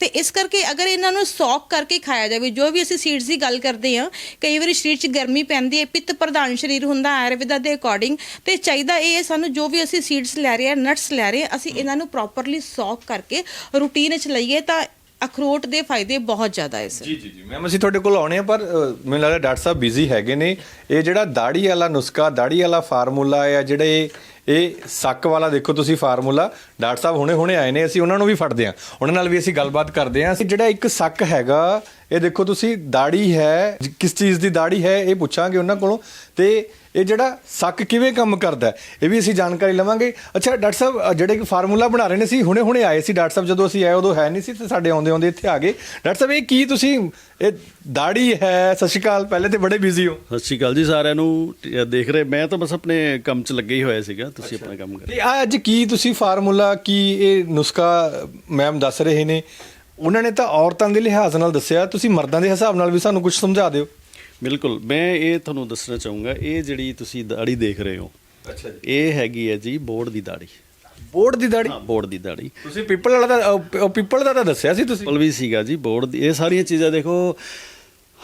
ਤੇ ਇਸ ਕਰਕੇ ਅਗਰ ਇਹਨਾਂ ਨੂੰ ਸੌਕ ਕਰਕੇ ਖਾਇਆ ਜਾਵੇ ਜੋ ਵੀ ਅਸੀਂ ਸੀਡਸ ਦੀ ਗੱਲ ਕਰਦੇ ਹਾਂ ਕਈ ਵਾਰੀ ਸਰੀਰ 'ਚ ਗਰਮੀ ਪੈਂਦੀ ਹੈ ਪਿੱਤ ਪ੍ਰਧਾਨ ਸਰੀਰ ਹੁੰਦਾ ਆਯੁਰਵੇਦਾ ਦੇ ਅਕੋਰਡਿੰਗ ਤੇ ਚਾਹੀਦਾ ਇਹ ਹੈ ਸਾਨੂੰ ਜੋ ਵੀ ਅਸੀਂ ਸੀਡਸ ਲੈ ਰਹੇ ਹਾਂ ਨਟਸ ਲੈ ਰਹੇ ਹਾਂ ਅਸੀਂ ਇਹਨਾਂ ਨੂੰ ਪ੍ਰੋਪਰਲੀ ਸੌਕ ਕਰਕੇ ਰੂਟੀਨ 'ਚ ਲਈਏ ਤਾਂ ਅਖਰੋਟ ਦੇ ਫਾਇਦੇ ਬਹੁਤ ਜ਼ਿਆਦਾ ਹੈ ਸਰ ਜੀ ਜੀ ਜੀ। ਮੈਮ ਅਸੀਂ ਤੁਹਾਡੇ ਕੋਲ ਆਉਣੇ ਆ ਪਰ ਅ, ਮੈਨੂੰ ਲੱਗਦਾ ਡਾਕਟਰ ਸਾਹਿਬ ਬਿਜ਼ੀ ਹੈਗੇ ਨੇ। ਇਹ ਜਿਹੜਾ ਦਾੜੀ ਵਾਲਾ ਨੁਸਖਾ ਦਾੜੀ ਵਾਲਾ ਫਾਰਮੂਲਾ ਆ ਜਿਹੜੇ ਇਹ ਇਹ ਸੱਕ ਵਾਲਾ ਦੇਖੋ ਤੁਸੀਂ ਫਾਰਮੂਲਾ, ਡਾਕਟਰ ਸਾਹਿਬ ਹੁਣੇ ਹੁਣੇ ਆਏ ਨੇ, ਅਸੀਂ ਉਹਨਾਂ ਨੂੰ ਵੀ ਫੜਦੇ ਆ ਉਹਨਾਂ ਨਾਲ ਵੀ ਅਸੀਂ ਗੱਲਬਾਤ ਕਰਦੇ ਆ ਅਸੀਂ ਜਿਹੜਾ ਇੱਕ ਸੱਕ ਹੈਗਾ ਇਹ ਦੇਖੋ ਤੁਸੀਂ ਦਾੜੀ ਹੈ ਕਿਸ ਚੀਜ਼ ਦੀ ਦਾੜੀ ਹੈ ਇਹ ਪੁੱਛਾਂਗੇ ਉਹਨਾਂ ਕੋਲੋਂ ਤੇ ਇਹ ਜਿਹੜਾ ਸੱਕ ਕਿਵੇਂ ਕੰਮ ਕਰਦਾ ਇਹ ਵੀ ਅਸੀਂ ਜਾਣਕਾਰੀ ਲਵਾਂਗੇ। ਅੱਛਾ ਡਾਕਟਰ ਸਾਹਿਬ ਜਿਹੜੇ ਕਿ ਫਾਰਮੂਲਾ ਬਣਾ ਰਹੇ ਨੇ ਸੀ ਹੁਣੇ ਹੁਣੇ ਆਏ ਸੀ ਡਾਕਟਰ ਸਾਹਿਬ ਜਦੋਂ ਅਸੀਂ ਆਏ ਉਦੋਂ ਹੈ ਨਹੀਂ ਸੀ ਤੇ ਸਾਡੇ ਆਉਂਦੇ ਆਉਂਦੇ ਇੱਥੇ ਆ ਗਏ। ਡਾਕਟਰ ਸਾਹਿਬ ਇਹ ਕੀ ਤੁਸੀਂ ਇਹ ਦਾੜੀ ਹੈ? ਸਤਿ ਸ਼੍ਰੀ ਅਕਾਲ ਪਹਿਲੇ ਤੇ ਬੜੇ ਬਿਜ਼ੀ ਹੋ। ਸਤਿ ਸ਼੍ਰੀ ਅਕਾਲ ਜੀ ਸਾਰਿਆਂ ਨੂੰ। ਦੇਖ ਰਹੇ ਮੈਂ ਤਾਂ ਬਸ ਆਪਣੇ ਕੰਮ 'ਚ ਲੱਗੇ ਹੀ ਹੋਇਆ ਸੀਗਾ ਤੁਸੀਂ ਆਪਣਾ ਕੰਮ ਕਰ ਤੇ ਅੱਜ ਕੀ ਤੁਸੀਂ ਫਾਰਮੂਲਾ ਕੀ ਇਹ ਨੁਸਖਾ ਮੈਮ ਦੱਸ ਰਹੇ ਨੇ? ਉਹਨਾਂ ਨੇ ਤਾਂ ਔਰਤਾਂ ਦੇ ਲਿਹਾਜ਼ ਨਾਲ ਦੱਸਿਆ ਤੁਸੀਂ ਮਰਦਾਂ ਦੇ ਹਿਸਾਬ ਨਾਲ ਵੀ ਸਾਨੂੰ ਕੁਝ ਸਮਝਾ ਦਿਓ। ਬਿਲਕੁਲ ਮੈਂ ਇਹ ਤੁਹਾਨੂੰ ਦੱਸਣਾ ਚਾਹੂੰਗਾ ਇਹ ਜਿਹੜੀ ਤੁਸੀਂ ਦਾੜੀ ਦੇਖ ਰਹੇ ਹੋ ਅੱਛਾ ਜੀ। ਇਹ ਹੈਗੀ ਹੈ ਜੀ ਬੋਰਡ ਦੀ ਦਾੜੀ। ਬੋਰਡ ਦੀ ਦਾੜੀ? ਹਾਂ ਬੋਰਡ ਦੀ ਦਾੜੀ। ਤੁਸੀਂ ਪੀਪਲ ਵਾਲਾ ਦਾ ਪੀਪਲ ਦਾ ਤਾਂ ਦੱਸਿਆ ਸੀ ਤੁਸੀਂ? ਪਲ ਵੀ ਸੀਗਾ ਜੀ ਬੋਰਡ ਦੀ ਇਹ ਸਾਰੀਆਂ ਚੀਜ਼ਾਂ ਦੇਖੋ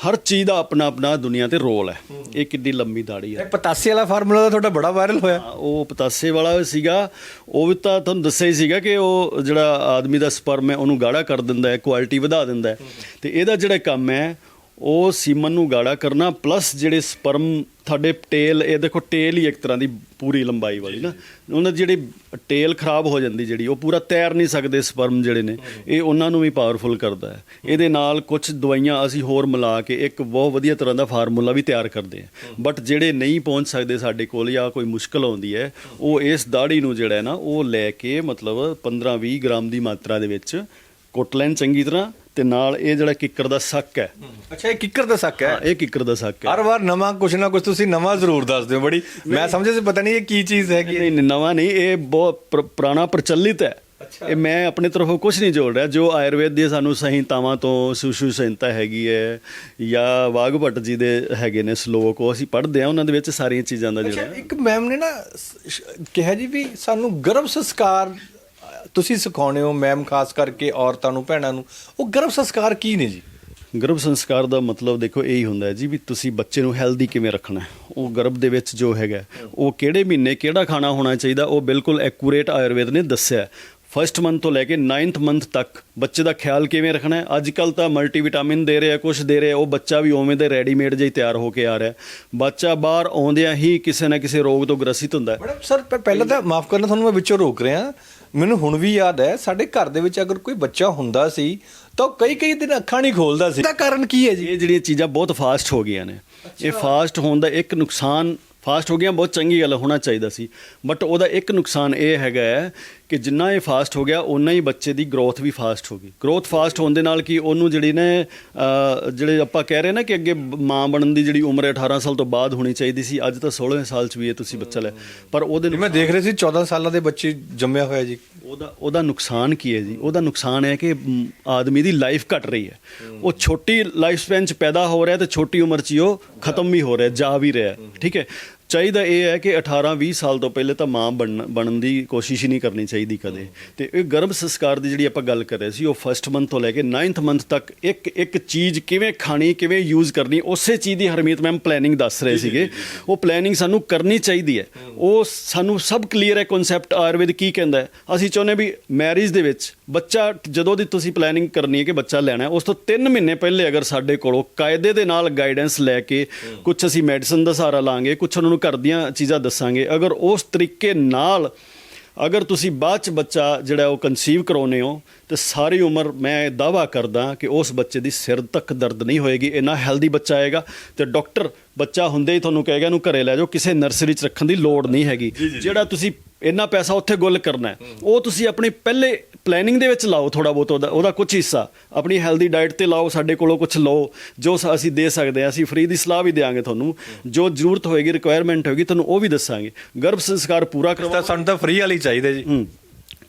ਹਰ ਚੀਜ਼ ਦਾ ਆਪਣਾ ਆਪਣਾ ਦੁਨੀਆ ਤੇ ਰੋਲ ਹੈ। ਇਹ ਕਿੰਨੀ ਲੰਮੀ ਦਾੜੀ ਹੈ। ਇਹ ਪਤਾਸੇ ਵਾਲਾ ਫਾਰਮੂਲਾ ਤਾਂ ਤੁਹਾਡਾ ਬੜਾ ਵਾਇਰਲ ਹੋਇਆ। ਉਹ ਪਤਾਸੇ ਵਾਲਾ ਸੀਗਾ। ਉਹ ਵੀ ਤਾਂ ਤੁਹਾਨੂੰ ਦੱਸਿਆ ਹੀ ਸੀਗਾ ਕਿ ਉਹ ਜਿਹੜਾ ਆਦਮੀ ਦਾ ਸਪਰਮ ਹੈ ਉਹਨੂੰ ਗਾੜਾ ਕਰ ਦਿੰਦਾ ਹੈ ਕੁਆਲਿਟੀ ਵਧਾ ਦਿੰਦਾ ਹੈ। ਤੇ ਇਹਦਾ ਜਿਹੜਾ ਕੰਮ ਹੈ ਉਹ ਸੀਮਨ ਨੂੰ ਗਾੜਾ ਕਰਨਾ ਪਲੱਸ ਜਿਹੜੇ ਸਪਰਮ ਤੁਹਾਡੇ ਟੇਲ ਇਹ ਦੇਖੋ ਟੇਲ ਹੀ ਇੱਕ ਤਰ੍ਹਾਂ ਦੀ ਪੂਰੀ ਲੰਬਾਈ ਵਾਲੀ ਨਾ। ਉਹਨਾਂ ਦੀ ਜਿਹੜੀ ਟੇਲ ਖਰਾਬ ਹੋ ਜਾਂਦੀ ਜਿਹੜੀ, ਉਹ ਪੂਰਾ ਤੈਰ ਨਹੀਂ ਸਕਦੇ ਸਪਰਮ ਜਿਹੜੇ ਨੇ। ਇਹ ਉਹਨਾਂ ਨੂੰ ਵੀ ਪਾਵਰਫੁਲ ਕਰਦਾ ਹੈ। ਇਹਦੇ ਨਾਲ ਕੁਝ ਦਵਾਈਆਂ ਅਸੀਂ ਹੋਰ ਮਿਲਾ ਕੇ ਇੱਕ ਬਹੁਤ ਵਧੀਆ ਤਰ੍ਹਾਂ ਦਾ ਫਾਰਮੂਲਾ ਵੀ ਤਿਆਰ ਕਰਦੇ ਹਾਂ। ਬਟ ਜਿਹੜੇ ਨਹੀਂ ਪਹੁੰਚ ਸਕਦੇ ਸਾਡੇ ਕੋਲ ਜਾਂ ਕੋਈ ਮੁਸ਼ਕਲ ਆਉਂਦੀ ਹੈ, ਉਹ ਇਸ ਦਾੜੀ ਨੂੰ ਜਿਹੜਾ ਹੈ ਨਾ, ਉਹ ਲੈ ਕੇ ਮਤਲਬ 15-20 ਗ੍ਰਾਮ ਦੀ ਮਾਤਰਾ ਦੇ ਵਿੱਚ ਕੁੱਟ ਲੈਣ ਚੰਗੀ ਤਰ੍ਹਾਂ। ਤੇ ਨਾਲ ਇਹ ਜਿਹੜਾ ਕਿੱਕਰ ਦਾ ਸੱਕ ਹੈ। ਅੱਛਾ ਇਹ ਕਿੱਕਰ ਦਾ ਸੱਕ ਹੈ? ਹਾਂ, ਇਹ ਕਿੱਕਰ ਦਾ ਸੱਕ ਹੈ। ਹਰ ਵਾਰ ਨਵਾਂ ਕੁਛ ਨਾ ਕੁਛ ਤੁਸੀਂ ਨਵਾਂ ਜ਼ਰੂਰ ਦੱਸ ਦਿਓ ਬੜੀ। ਮੈਂ ਸਮਝਿਆ ਸੀ ਪਤਾ ਨਹੀਂ ਇਹ ਕੀ ਚੀਜ਼ ਹੈਗੀ। ਨਹੀਂ ਨਹੀਂ, ਨਵਾਂ ਨਹੀਂ ਇਹ ਬਹੁਤ ਪੁਰ- ਪੁਰਾਣਾ ਪ੍ਰਚਲਿਤ ਹੈ। ਇਹ ਮੈਂ ਆਪਣੇ ਤਰਫੋਂ ਕੁਝ ਨਹੀਂ ਜੋੜ ਰਿਹਾ। ਜੋ ਆਯੁਰਵੇਦ ਦੀ ਸਾਨੂੰ ਸੰਹਿਤਾਵਾਂ ਤੋਂ ਸੁਸ਼ੂ ਸੰਹਿਤਾ ਹੈਗੀ ਹੈ ਜਾਂ ਵਾਗ ਭੱਟ ਜੀ ਦੇ ਹੈਗੇ ਨੇ ਸ਼ਲੋਕ ਉਹ ਅਸੀਂ ਪੜ੍ਹਦੇ ਆ ਉਹਨਾਂ ਦੇ ਵਿੱਚ ਸਾਰੀਆਂ ਚੀਜ਼ਾਂ ਦਾ ਜਿਹੜਾ ਇੱਕ ਮੈਮ ਨੇ ਨਾ ਸ- ਸ਼- ਕਿਹਾ ਜੀ ਵੀ ਸਾਨੂੰ ਗਰਭ ਸੰਸਕਾਰ ਤੁਸੀਂ ਸਿਖਾਉਣੇ ਹੋ ਮੈਮ ਖਾਸ ਕਰਕੇ ਔਰਤਾਂ ਨੂੰ ਭੈਣਾਂ ਨੂੰ ਉਹ ਗਰਭ ਸੰਸਕਾਰ ਕੀ ਨੇ ਜੀ? ਗਰਭ ਸੰਸਕਾਰ ਦਾ ਮਤਲਬ ਦੇਖੋ ਇਹੀ ਹੁੰਦਾ ਹੈ ਜੀ ਵੀ ਤੁਸੀਂ ਬੱਚੇ ਨੂੰ ਹੈਲਦੀ ਕਿਵੇਂ ਰੱਖਣਾ। ਉਹ ਗਰਭ ਦੇ ਵਿੱਚ ਜੋ ਹੈਗਾ ਉਹ ਕਿਹੜੇ ਮਹੀਨੇ ਕਿਹੜਾ ਖਾਣਾ ਹੋਣਾ ਚਾਹੀਦਾ ਉਹ ਬਿਲਕੁਲ ਐਕੂਰੇਟ ਆਯੁਰਵੇਦ ਨੇ ਦੱਸਿਆ ਫਰਸਟ ਮੰਥ ਤੋਂ ਲੈ ਕੇ 9th ਮੰਥ ਤੱਕ ਬੱਚੇ ਦਾ ਖਿਆਲ ਕਿਵੇਂ ਰੱਖਣਾ ਹੈ? ਅੱਜ ਕੱਲ ਤਾਂ ਮਲਟੀਵਿਟਾਮਿਨ ਦੇ ਰਹੇ ਆ ਕੁਝ ਦੇ ਰਹੇ ਆ ਉਹ ਬੱਚਾ ਵੀ ਉਵੇਂ ਦੇ ਰੈਡੀਮੇਡ ਜਿਹਾ ਤਿਆਰ ਹੋ ਕੇ ਆ ਰਿਹਾ। ਬੱਚਾ ਬਾਹਰ ਆਉਂਦਿਆਂ ਹੀ ਕਿਸੇ ਨਾ ਕਿਸੇ ਰੋਗ ਤੋਂ ਗ੍ਰਸਿਤ ਹੁੰਦਾ ਹੈ। ਸਰ ਪਹਿਲਾਂ ਤਾਂ ਮਾਫ ਕਰਨਾ ਤੁਹਾਨੂੰ ਮੈਂ ਵਿੱਚੋਂ ਰੋਕ ਰਿਹਾ। ਮੈਨੂੰ ਹੁਣ ਵੀ ਯਾਦ ਹੈ ਸਾਡੇ ਘਰ ਦੇ ਵਿੱਚ ਅਗਰ ਕੋਈ ਬੱਚਾ ਹੁੰਦਾ ਸੀ ਤਾਂ ਉਹ ਕਈ ਕਈ ਦਿਨ ਅੱਖਾਂ ਨਹੀਂ ਖੋਲਦਾ ਸੀ। ਇਹਦਾ ਕਾਰਨ ਕੀ ਹੈ ਜੀ? ਇਹ ਜਿਹੜੀਆਂ ਚੀਜ਼ਾਂ ਬਹੁਤ ਫਾਸਟ ਹੋ ਗਈਆਂ ਨੇ। ਇਹ ਫਾਸਟ ਹੋਣ ਦਾ ਇੱਕ ਨੁਕਸਾਨ ਫਾਸਟ ਹੋ ਗਿਆ ਬਹੁਤ ਚੰਗੀ ਗੱਲ ਹੋਣਾ ਚਾਹੀਦਾ ਸੀ। ਬਟ ਉਹਦਾ ਇੱਕ ਨੁਕਸਾਨ ਇਹ ਹੈਗਾ ਹੈ ਕਿ ਜਿੰਨਾ ਇਹ ਫਾਸਟ ਹੋ ਗਿਆ ਓਨਾ ਹੀ ਬੱਚੇ ਦੀ ਗਰੋਥ ਵੀ ਫਾਸਟ ਹੋ ਗਈ। ਗਰੋਥ ਫਾਸਟ ਹੋਣ ਦੇ ਨਾਲ ਕੀ ਉਹਨੂੰ ਜਿਹੜੀ ਨੇ ਜਿਹੜੇ ਆਪਾਂ ਕਹਿ ਰਹੇ ਨਾ ਕਿ ਅੱਗੇ ਮਾਂ ਬਣਨ ਦੀ ਜਿਹੜੀ ਉਮਰ ਹੈ 18 ਸਾਲ ਤੋਂ ਬਾਅਦ ਹੋਣੀ ਚਾਹੀਦੀ ਸੀ ਅੱਜ ਤਾਂ 16 ਸਾਲ ਚ ਵੀ ਇਹ ਤੁਸੀਂ ਬੱਚਾ ਲੈ। ਪਰ ਉਹਦੇ ਮੈਂ ਦੇਖ ਰਿਹਾ ਸੀ 14 ਸਾਲਾਂ ਦੇ ਬੱਚੇ ਜੰਮਿਆ ਹੋਇਆ ਜੀ। ਉਹਦਾ ਉਹਦਾ ਨੁਕਸਾਨ ਕੀ ਹੈ ਜੀ? ਉਹਦਾ ਨੁਕਸਾਨ ਹੈ ਕਿ ਆਦਮੀ ਦੀ ਲਾਈਫ ਘਟ ਰਹੀ ਹੈ। ਉਹ ਛੋਟੀ ਲਾਈਫ ਸਪੈਨ ਚ ਪੈਦਾ ਹੋ ਰਿਹਾ ਤੇ ਛੋਟੀ ਉਮਰ ਚ ਹੀ ਉਹ ਖਤਮ ਵੀ ਹੋ ਰਿਹਾ ਜਾ ਵੀ ਰਿਹਾ। ਠੀਕ ਹੈ? ਚਾਹੀਦਾ ਇਹ ਹੈ ਕਿ 18 20 ਸਾਲ ਤੋਂ ਪਹਿਲੇ ਤਾਂ ਮਾਂ ਬਣਨ ਬਣਨ ਦੀ ਕੋਸ਼ਿਸ਼ ਹੀ ਨਹੀਂ ਕਰਨੀ ਚਾਹੀਦੀ ਕਦੇ। ਤੇ ਇਹ ਗਰਭ ਸੰਸਕਾਰ ਦੀ ਜਿਹੜੀ ਆਪਾਂ ਗੱਲ ਕਰ ਰਹੇ ਸੀ ਉਹ ਫਰਸਟ ਮੰਥ ਤੋਂ ਲੈ ਕੇ 9th ਮੰਥ ਤੱਕ ਇੱਕ ਇੱਕ ਚੀਜ਼ ਕਿਵੇਂ ਖਾਣੀ ਕਿਵੇਂ ਯੂਜ਼ ਕਰਨੀ ਉਸੇ ਚੀਜ਼ ਦੀ ਹਰਮੀਤ ਮੈਮ ਪਲੈਨਿੰਗ ਦੱਸ ਰਹੇ ਸੀਗੇ। ਉਹ ਪਲੈਨਿੰਗ ਸਾਨੂੰ ਕਰਨੀ ਚਾਹੀਦੀ ਹੈ। ਉਹ ਸਾਨੂੰ ਸਭ ਕਲੀਅਰ ਹੈ ਕਨਸੈਪਟ ਆਯੁਰਵੇਦ ਕੀ ਕਹਿੰਦਾ ਹੈ। ਅਸੀਂ ਚਾਹੁੰਦੇ ਵੀ ਮੈਰਿਜ ਦੇ ਵਿੱਚ ਬੱਚਾ ਜਦੋਂ ਦੀ ਤੁਸੀਂ ਪਲੈਨਿੰਗ ਕਰਨੀ ਹੈ ਕਿ ਬੱਚਾ ਲੈਣਾ ਹੈ ਉਸ ਤੋਂ 3 ਮਹੀਨੇ ਪਹਿਲੇ ਅਗਰ ਸਾਡੇ ਕੋਲੋਂ ਕਾਇਦੇ ਦੇ ਨਾਲ ਗਾਈਡੈਂਸ ਲੈ ਕੇ ਕੁਝ ਅਸੀਂ ਮੈਡੀਸਨ ਦਾ ਸਹਾਰਾ ਲਾਂਗੇ ਕੁਝ ਉਹਨਾਂ ਨੂੰ ਘਰ ਦੀਆਂ ਚੀਜ਼ਾਂ ਦੱਸਾਂਗੇ। ਅਗਰ ਉਸ ਤਰੀਕੇ ਨਾਲ ਅਗਰ ਤੁਸੀਂ ਬਾਅਦ ਚ ਬੱਚਾ ਜਿਹੜਾ ਉਹ ਕਨਸੀਵ ਕਰਾਉਨੇ ਹੋ, ਤੇ ਸਾਰੀ ਉਮਰ ਮੈਂ ਦਾਵਾ ਕਰਦਾ ਕਿ ਉਸ ਬੱਚੇ ਦੀ ਸਿਰ ਤੱਕ ਦਰਦ ਨਹੀਂ ਹੋਏਗੀ, ਇੰਨਾ ਹੈਲਦੀ ਬੱਚਾ ਆਏਗਾ। ਤੇ ਡਾਕਟਰ ਬੱਚਾ ਹੁੰਦੇ ਹੀ ਤੁਹਾਨੂੰ ਕਹੇਗਾ ਇਹਨੂੰ ਘਰੇ ਲੈ ਜਾਓ ਕਿਸੇ ਨਰਸਰੀ 'ਚ ਰੱਖਣ ਦੀ ਲੋੜ ਨਹੀਂ ਹੈਗੀ। ਜਿਹੜਾ ਤੁਸੀਂ ਇੰਨਾ ਪੈਸਾ ਉੱਥੇ ਗੁੱਲ ਕਰਨਾ ਹੈ, ਉਹ ਤੁਸੀਂ ਆਪਣੀ ਪਹਿਲੇ ਪਲੈਨਿੰਗ ਦੇ ਵਿੱਚ ਲਾਓ ਥੋੜਾ ਬਹੁਤ ਉਹਦਾ ਉਹਦਾ ਕੁਝ ਹਿੱਸਾ। ਆਪਣੀ ਹੈਲਦੀ ਡਾਈਟ ਤੇ ਲਾਓ ਸਾਡੇ ਕੋਲੋਂ ਕੁਝ ਲਓ ਜੋ ਸ- ਅਸੀਂ ਦੇ ਸਕਦੇ ਹਾਂ ਅਸੀਂ ਫ੍ਰੀ ਦੀ ਸਲਾਹ ਵੀ ਦੇਵਾਂਗੇ ਤੁਹਾਨੂੰ। ਜੋ ਜ਼ਰੂਰਤ ਹੋਏਗੀ ਰਿਕੁਆਇਰਮੈਂਟ ਹੋਏਗੀ ਤੁਹਾਨੂੰ ਉਹ ਵੀ ਦੱਸਾਂਗੇ। ਗਰਭ ਸੰਸਕਾਰ ਪੂਰਾ ਕਰਵਾ ਤਾਂ ਸਾਨੂੰ ਤਾਂ ਫ੍ਰੀ ਵਾਲੀ ਚਾਹੀਦਾ ਜੀ। ਹੂੰ।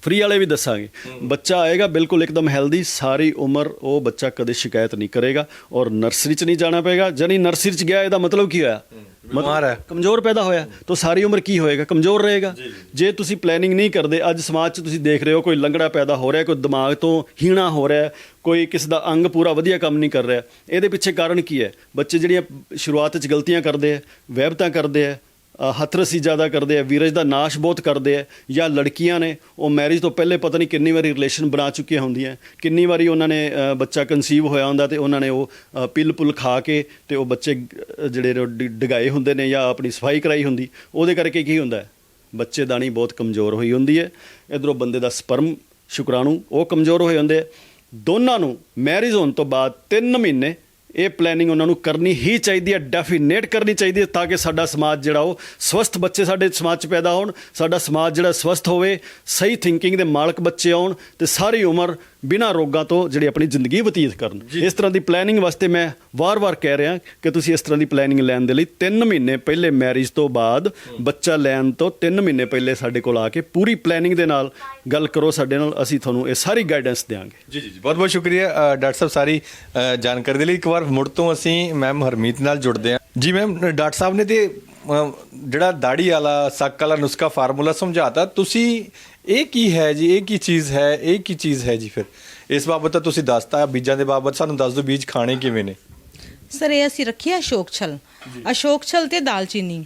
ਫ੍ਰੀ ਵਾਲੇ ਵੀ ਦੱਸਾਂਗੇ। ਬੱਚਾ ਆਏਗਾ ਬਿਲਕੁਲ ਇੱਕਦਮ ਹੈਲਦੀ ਸਾਰੀ ਉਮਰ ਉਹ ਬੱਚਾ ਕਦੇ ਸ਼ਿਕਾਇਤ ਨਹੀਂ ਕਰੇਗਾ ਔਰ ਨਰਸਰੀ 'ਚ ਨਹੀਂ ਜਾਣਾ ਪਏਗਾ। ਜਾਨੀ ਨਰਸਰੀ 'ਚ ਗਿਆ ਇਹਦਾ ਮਤਲਬ ਕੀ ਹੋਇਆ? ਬਿਮਾਰ ਹੈ। ਕਮਜ਼ੋਰ ਪੈਦਾ ਹੋਇਆ। ਤਾਂ ਸਾਰੀ ਉਮਰ ਕੀ ਹੋਏਗਾ? ਕਮਜ਼ੋਰ ਰਹੇਗਾ। ਜੇ ਤੁਸੀਂ ਪਲੈਨਿੰਗ ਨਹੀਂ ਕਰਦੇ ਅੱਜ ਸਮਾਜ 'ਚ ਤੁਸੀਂ ਦੇਖ ਰਹੇ ਹੋ ਕੋਈ ਲੰਗੜਾ ਪੈਦਾ ਹੋ ਰਿਹਾ ਕੋਈ ਦਿਮਾਗ ਤੋਂ ਹੀਣਾ ਹੋ ਰਿਹਾ ਕੋਈ ਕਿਸ ਦਾ ਅੰਗ ਪੂਰਾ ਵਧੀਆ ਕੰਮ ਨਹੀਂ ਕਰ ਰਿਹਾ। ਇਹਦੇ ਪਿੱਛੇ ਕਾਰਨ ਕੀ ਹੈ? ਬੱਚੇ ਜਿਹੜੀਆਂ ਸ਼ੁਰੂਆਤ 'ਚ ਗਲਤੀਆਂ ਕਰਦੇ ਆ ਵਹਿਬਤਾਂ ਕਰਦੇ ਆ ਹੱਥਰਸੀ ਜ਼ਿਆਦਾ ਕਰਦੇ ਆ ਵੀਰਜ ਦਾ ਨਾਸ਼ ਬਹੁਤ ਕਰਦੇ ਆ ਜਾਂ ਲੜਕੀਆਂ ਨੇ ਉਹ ਮੈਰਿਜ ਤੋਂ ਪਹਿਲੇ ਪਤਾ ਨਹੀਂ ਕਿੰਨੀ ਵਾਰੀ ਰਿਲੇਸ਼ਨ ਬਣਾ ਚੁੱਕੀਆਂ ਹੁੰਦੀਆਂ ਕਿੰਨੀ ਵਾਰੀ ਉਹਨਾਂ ਨੇ ਬੱਚਾ ਕਨਸੀਵ ਹੋਇਆ ਹੁੰਦਾ ਤੇ ਉਹਨਾਂ ਨੇ ਉਹ ਅ, ਪਿੱਲ ਪੁੱਲ ਖਾ ਕੇ ਤੇ ਉਹ ਬੱਚੇ ਜਿਹੜੇ ਨੇ ਡਿ- ਡਿਗਾਏ ਹੁੰਦੇ ਨੇ ਜਾਂ ਆਪਣੀ ਸਫ਼ਾਈ ਕਰਾਈ ਹੁੰਦੀ ਉਹਦੇ ਕਰਕੇ ਕੀ ਹੁੰਦਾ ਹੈ? ਬੱਚੇਦਾਨੀ ਬਹੁਤ ਕਮਜ਼ੋਰ ਹੋਈ ਹੁੰਦੀ ਹੈ ਇਧਰੋਂ ਬੰਦੇ ਦਾ ਸਪਰਮ ਸ਼ੁਕਰਾਣੂ ਉਹ ਕਮਜ਼ੋਰ ਹੋਏ ਹੁੰਦੇ ਆ ਦੋਨਾਂ ਨੂੰ ਮੈਰਿਜ ਹੋਣ ਤੋਂ ਬਾਅਦ 3 ਮਹੀਨੇ ਇਹ ਪਲੈਨਿੰਗ ਉਹਨਾਂ ਨੂੰ ਕਰਨੀ ਹੀ ਚਾਹੀਦੀ ਹੈ ਡੈਫੀਨੇਟ ਕਰਨੀ ਚਾਹੀਦੀ ਹੈ ਤਾਂ ਕਿ ਸਾਡਾ ਸਮਾਜ ਜਿਹੜਾ ਉਹ ਸਵਸਥ ਬੱਚੇ ਸਾਡੇ ਸਮਾਜ 'ਚ ਪੈਦਾ ਹੋਣ ਸਾਡਾ ਸਮਾਜ ਜਿਹੜਾ ਸਵਸਥ ਹੋਵੇ ਸਹੀ ਥਿੰਕਿੰਗ ਦੇ ਮਾਲਕ ਬੱਚੇ ਆਉਣ ਤੇ ਸਾਰੀ ਉਮਰ ਬਿਨਾਂ ਰੋਗਾਂ ਤੋਂ ਜਿਹੜੀ ਆਪਣੀ ਜ਼ਿੰਦਗੀ ਬਤੀਤ ਕਰਨ। ਇਸ ਤਰ੍ਹਾਂ ਦੀ ਪਲੈਨਿੰਗ ਵਾਸਤੇ ਮੈਂ ਵਾਰ-ਵਾਰ ਕਹਿ ਰਿਹਾ ਕਿ ਤੁਸੀਂ ਇਸ ਤਰ੍ਹਾਂ ਦੀ ਪਲੈਨਿੰਗ ਲੈਣ ਦੇ ਲਈ 3 ਮਹੀਨੇ ਪਹਿਲੇ ਮੈਰਿਜ ਤੋਂ ਬਾਅਦ ਬੱਚਾ ਲੈਣ ਤੋਂ 3 ਮਹੀਨੇ ਪਹਿਲੇ ਸਾਡੇ ਕੋਲ ਆ ਕੇ ਪੂਰੀ ਪਲੈਨਿੰਗ ਦੇ ਨਾਲ ਗੱਲ ਕਰੋ ਸਾਡੇ ਨਾਲ ਅਸੀਂ ਤੁਹਾਨੂੰ ਇਹ ਸਾਰੀ ਗਾਈਡੈਂਸ ਦੇਵਾਂਗੇ ਜੀ ਜੀ ਬਹੁਤ ਬਹੁਤ ਸ਼ੁਕਰੀਆ ਡਾਕਟਰ ਸਾਹਿਬ ਸਾਰੀ ਜਾਣਕਾਰੀ ਦੇ ਲਈ। ਇੱਕ ਵਾਰ ਮੁੜ ਤੋਂ ਅਸੀਂ ਮੈਮ ਹਰਮੀਤ ਨਾਲ ਜੁੜਦੇ ਹਾਂ। ਜੀ ਮੈਮ ਡਾਕਟਰ ਸਾਹਿਬ ਨੇ ਤੇ ਜਿਹੜਾ ਦਾੜੀ ਵਾਲਾ, ਸੱਕ ਵਾਲਾ ਨੁਸਖਾ ਫਾਰਮੂਲਾ ਸਮਝਾਤਾ, ਤੁਸੀਂ ਇਹ ਕੀ ਹੈ ਜੀ? ਇਹ ਕੀ ਚੀਜ਼ ਹੈ? ਇਹ ਕੀ ਚੀਜ਼ ਹੈ ਜੀ ਫਿਰ? ਇਸ ਬਾਬਤ ਤਾਂ ਤੁਸੀਂ ਦੱਸਤਾ, ਬੀਜਾਂ ਦੇ ਬਾਬਤ ਸਾਨੂੰ ਦੱਸ ਦਿਓ ਬੀਜ ਖਾਣੇ ਕਿਵੇਂ ਨੇ। ਸਰ, ਇਹ ਅਸੀਂ ਰੱਖਿਆ ਅਸ਼ੋਕ ਛਲ। ਅਸ਼ੋਕ ਛਲ ਤੇ ਦਾਲਚੀਨੀ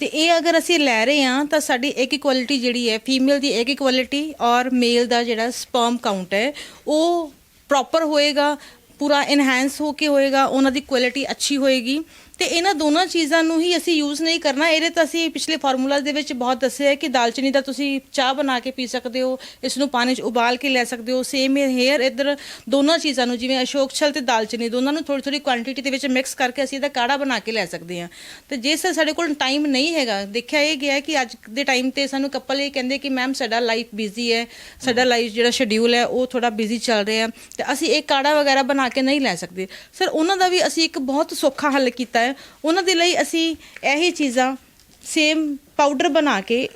ਤੇ ਇਹ ਅਗਰ ਅਸੀਂ ਲੈ ਰਹੇ ਹਾਂ, ਤਾਂ ਸਾਡੀ ਇੱਕ ਇਕੁਐਲਿਟੀ ਜਿਹੜੀ ਹੈ ਫੀਮੇਲ ਦੀ ਇੱਕ ਇਕੁਐਲਿਟੀ ਔਰ ਮੇਲ ਦਾ ਜਿਹੜਾ ਸਪਰਮ ਕਾਊਂਟ ਹੈ, ਉਹ ਪ੍ਰੋਪਰ ਹੋਏਗਾ ਪੂਰਾ ਇਨਹੈਂਸ ਹੋ ਕੇ ਹੋਏਗਾ ਉਹਨਾਂ ਦੀ ਕੁਆਲਿਟੀ ਅੱਛੀ ਹੋਏਗੀ। ਤੇ ਇਹਨਾਂ ਦੋਨਾਂ ਚੀਜ਼ਾਂ ਨੂੰ ਹੀ ਅਸੀਂ ਯੂਜ਼ ਨਹੀਂ ਕਰਨਾ। ਇਹਦੇ ਤਾਂ ਅਸੀਂ ਪਿਛਲੇ ਫਾਰਮੂਲਾਜ਼ ਦੇ ਵਿੱਚ ਬਹੁਤ ਦੱਸਿਆ ਹੈ ਕਿ ਦਾਲਚੀਨੀ ਦਾ ਤੁਸੀਂ ਚਾਹ ਬਣਾ ਕੇ ਪੀ ਸਕਦੇ ਹੋ, ਇਸ ਨੂੰ ਪਾਣੀ 'ਚ ਉਬਾਲ ਕੇ ਲੈ ਸਕਦੇ ਹੋ। ਸੇਮ ਹੇਅਰ ਇੱਧਰ ਦੋਨਾਂ ਚੀਜ਼ਾਂ ਨੂੰ, ਜਿਵੇਂ ਅਸ਼ੋਕ ਛਲ ਤੇ ਦਾਲਚੀਨੀ, ਦੋਨਾਂ ਨੂੰ ਥੋੜੀ ਥੋੜੀ ਕੁਆਂਟੀਟੀ ਦੇ ਵਿੱਚ ਮਿਕਸ ਕਰਕੇ ਅਸੀਂ ਇਹਦਾ ਕਾੜਾ ਬਣਾ ਕੇ ਲੈ ਸਕਦੇ ਹਾਂ। ਤੇ ਜੇ ਸਰ ਸਾਡੇ ਕੋਲ ਟਾਈਮ ਨਹੀਂ ਹੈਗਾ, ਦੇਖਿਆ ਇਹ ਗਿਆ ਕਿ ਅੱਜ ਦੇ ਟਾਈਮ ਤੇ ਸਾਨੂੰ ਕਪਲ ਇਹ ਕਹਿੰਦੇ ਕਿ ਮੈਮ ਸਾਡਾ ਲਾਈਫ ਬਿਜ਼ੀ ਹੈ, ਸਾਡਾ ਲਾਈਫ ਜਿਹੜਾ ਸ਼ਡਿਊਲ ਹੈ, ਉਹ ਥੋੜਾ ਬਿਜ਼ੀ ਚੱਲ ਰਿਹਾ ਤੇ ਅਸੀਂ ਇਹ ਕਾੜਾ ਵਗੈਰਾ ਬਣਾ ਕੇ ਨਹੀਂ ਲੈ ਸਕਦੇ। ਸਰ ਉਹਨਾਂ ਦਾ ਵੀ ਅਸੀਂ ਇੱਕ ਬਹੁਤ ਸੌਖਾ ਹੱਲ ਕੀਤਾ ਹੈ। ਉਹਨਾਂ ਦੇ ਲਈ ਅਸੀਂ ਇਹੀ ਚੀਜ਼ਾਂ ਸੇਮ ਪਾਊਡਰ ਬਣਾ ਕੇ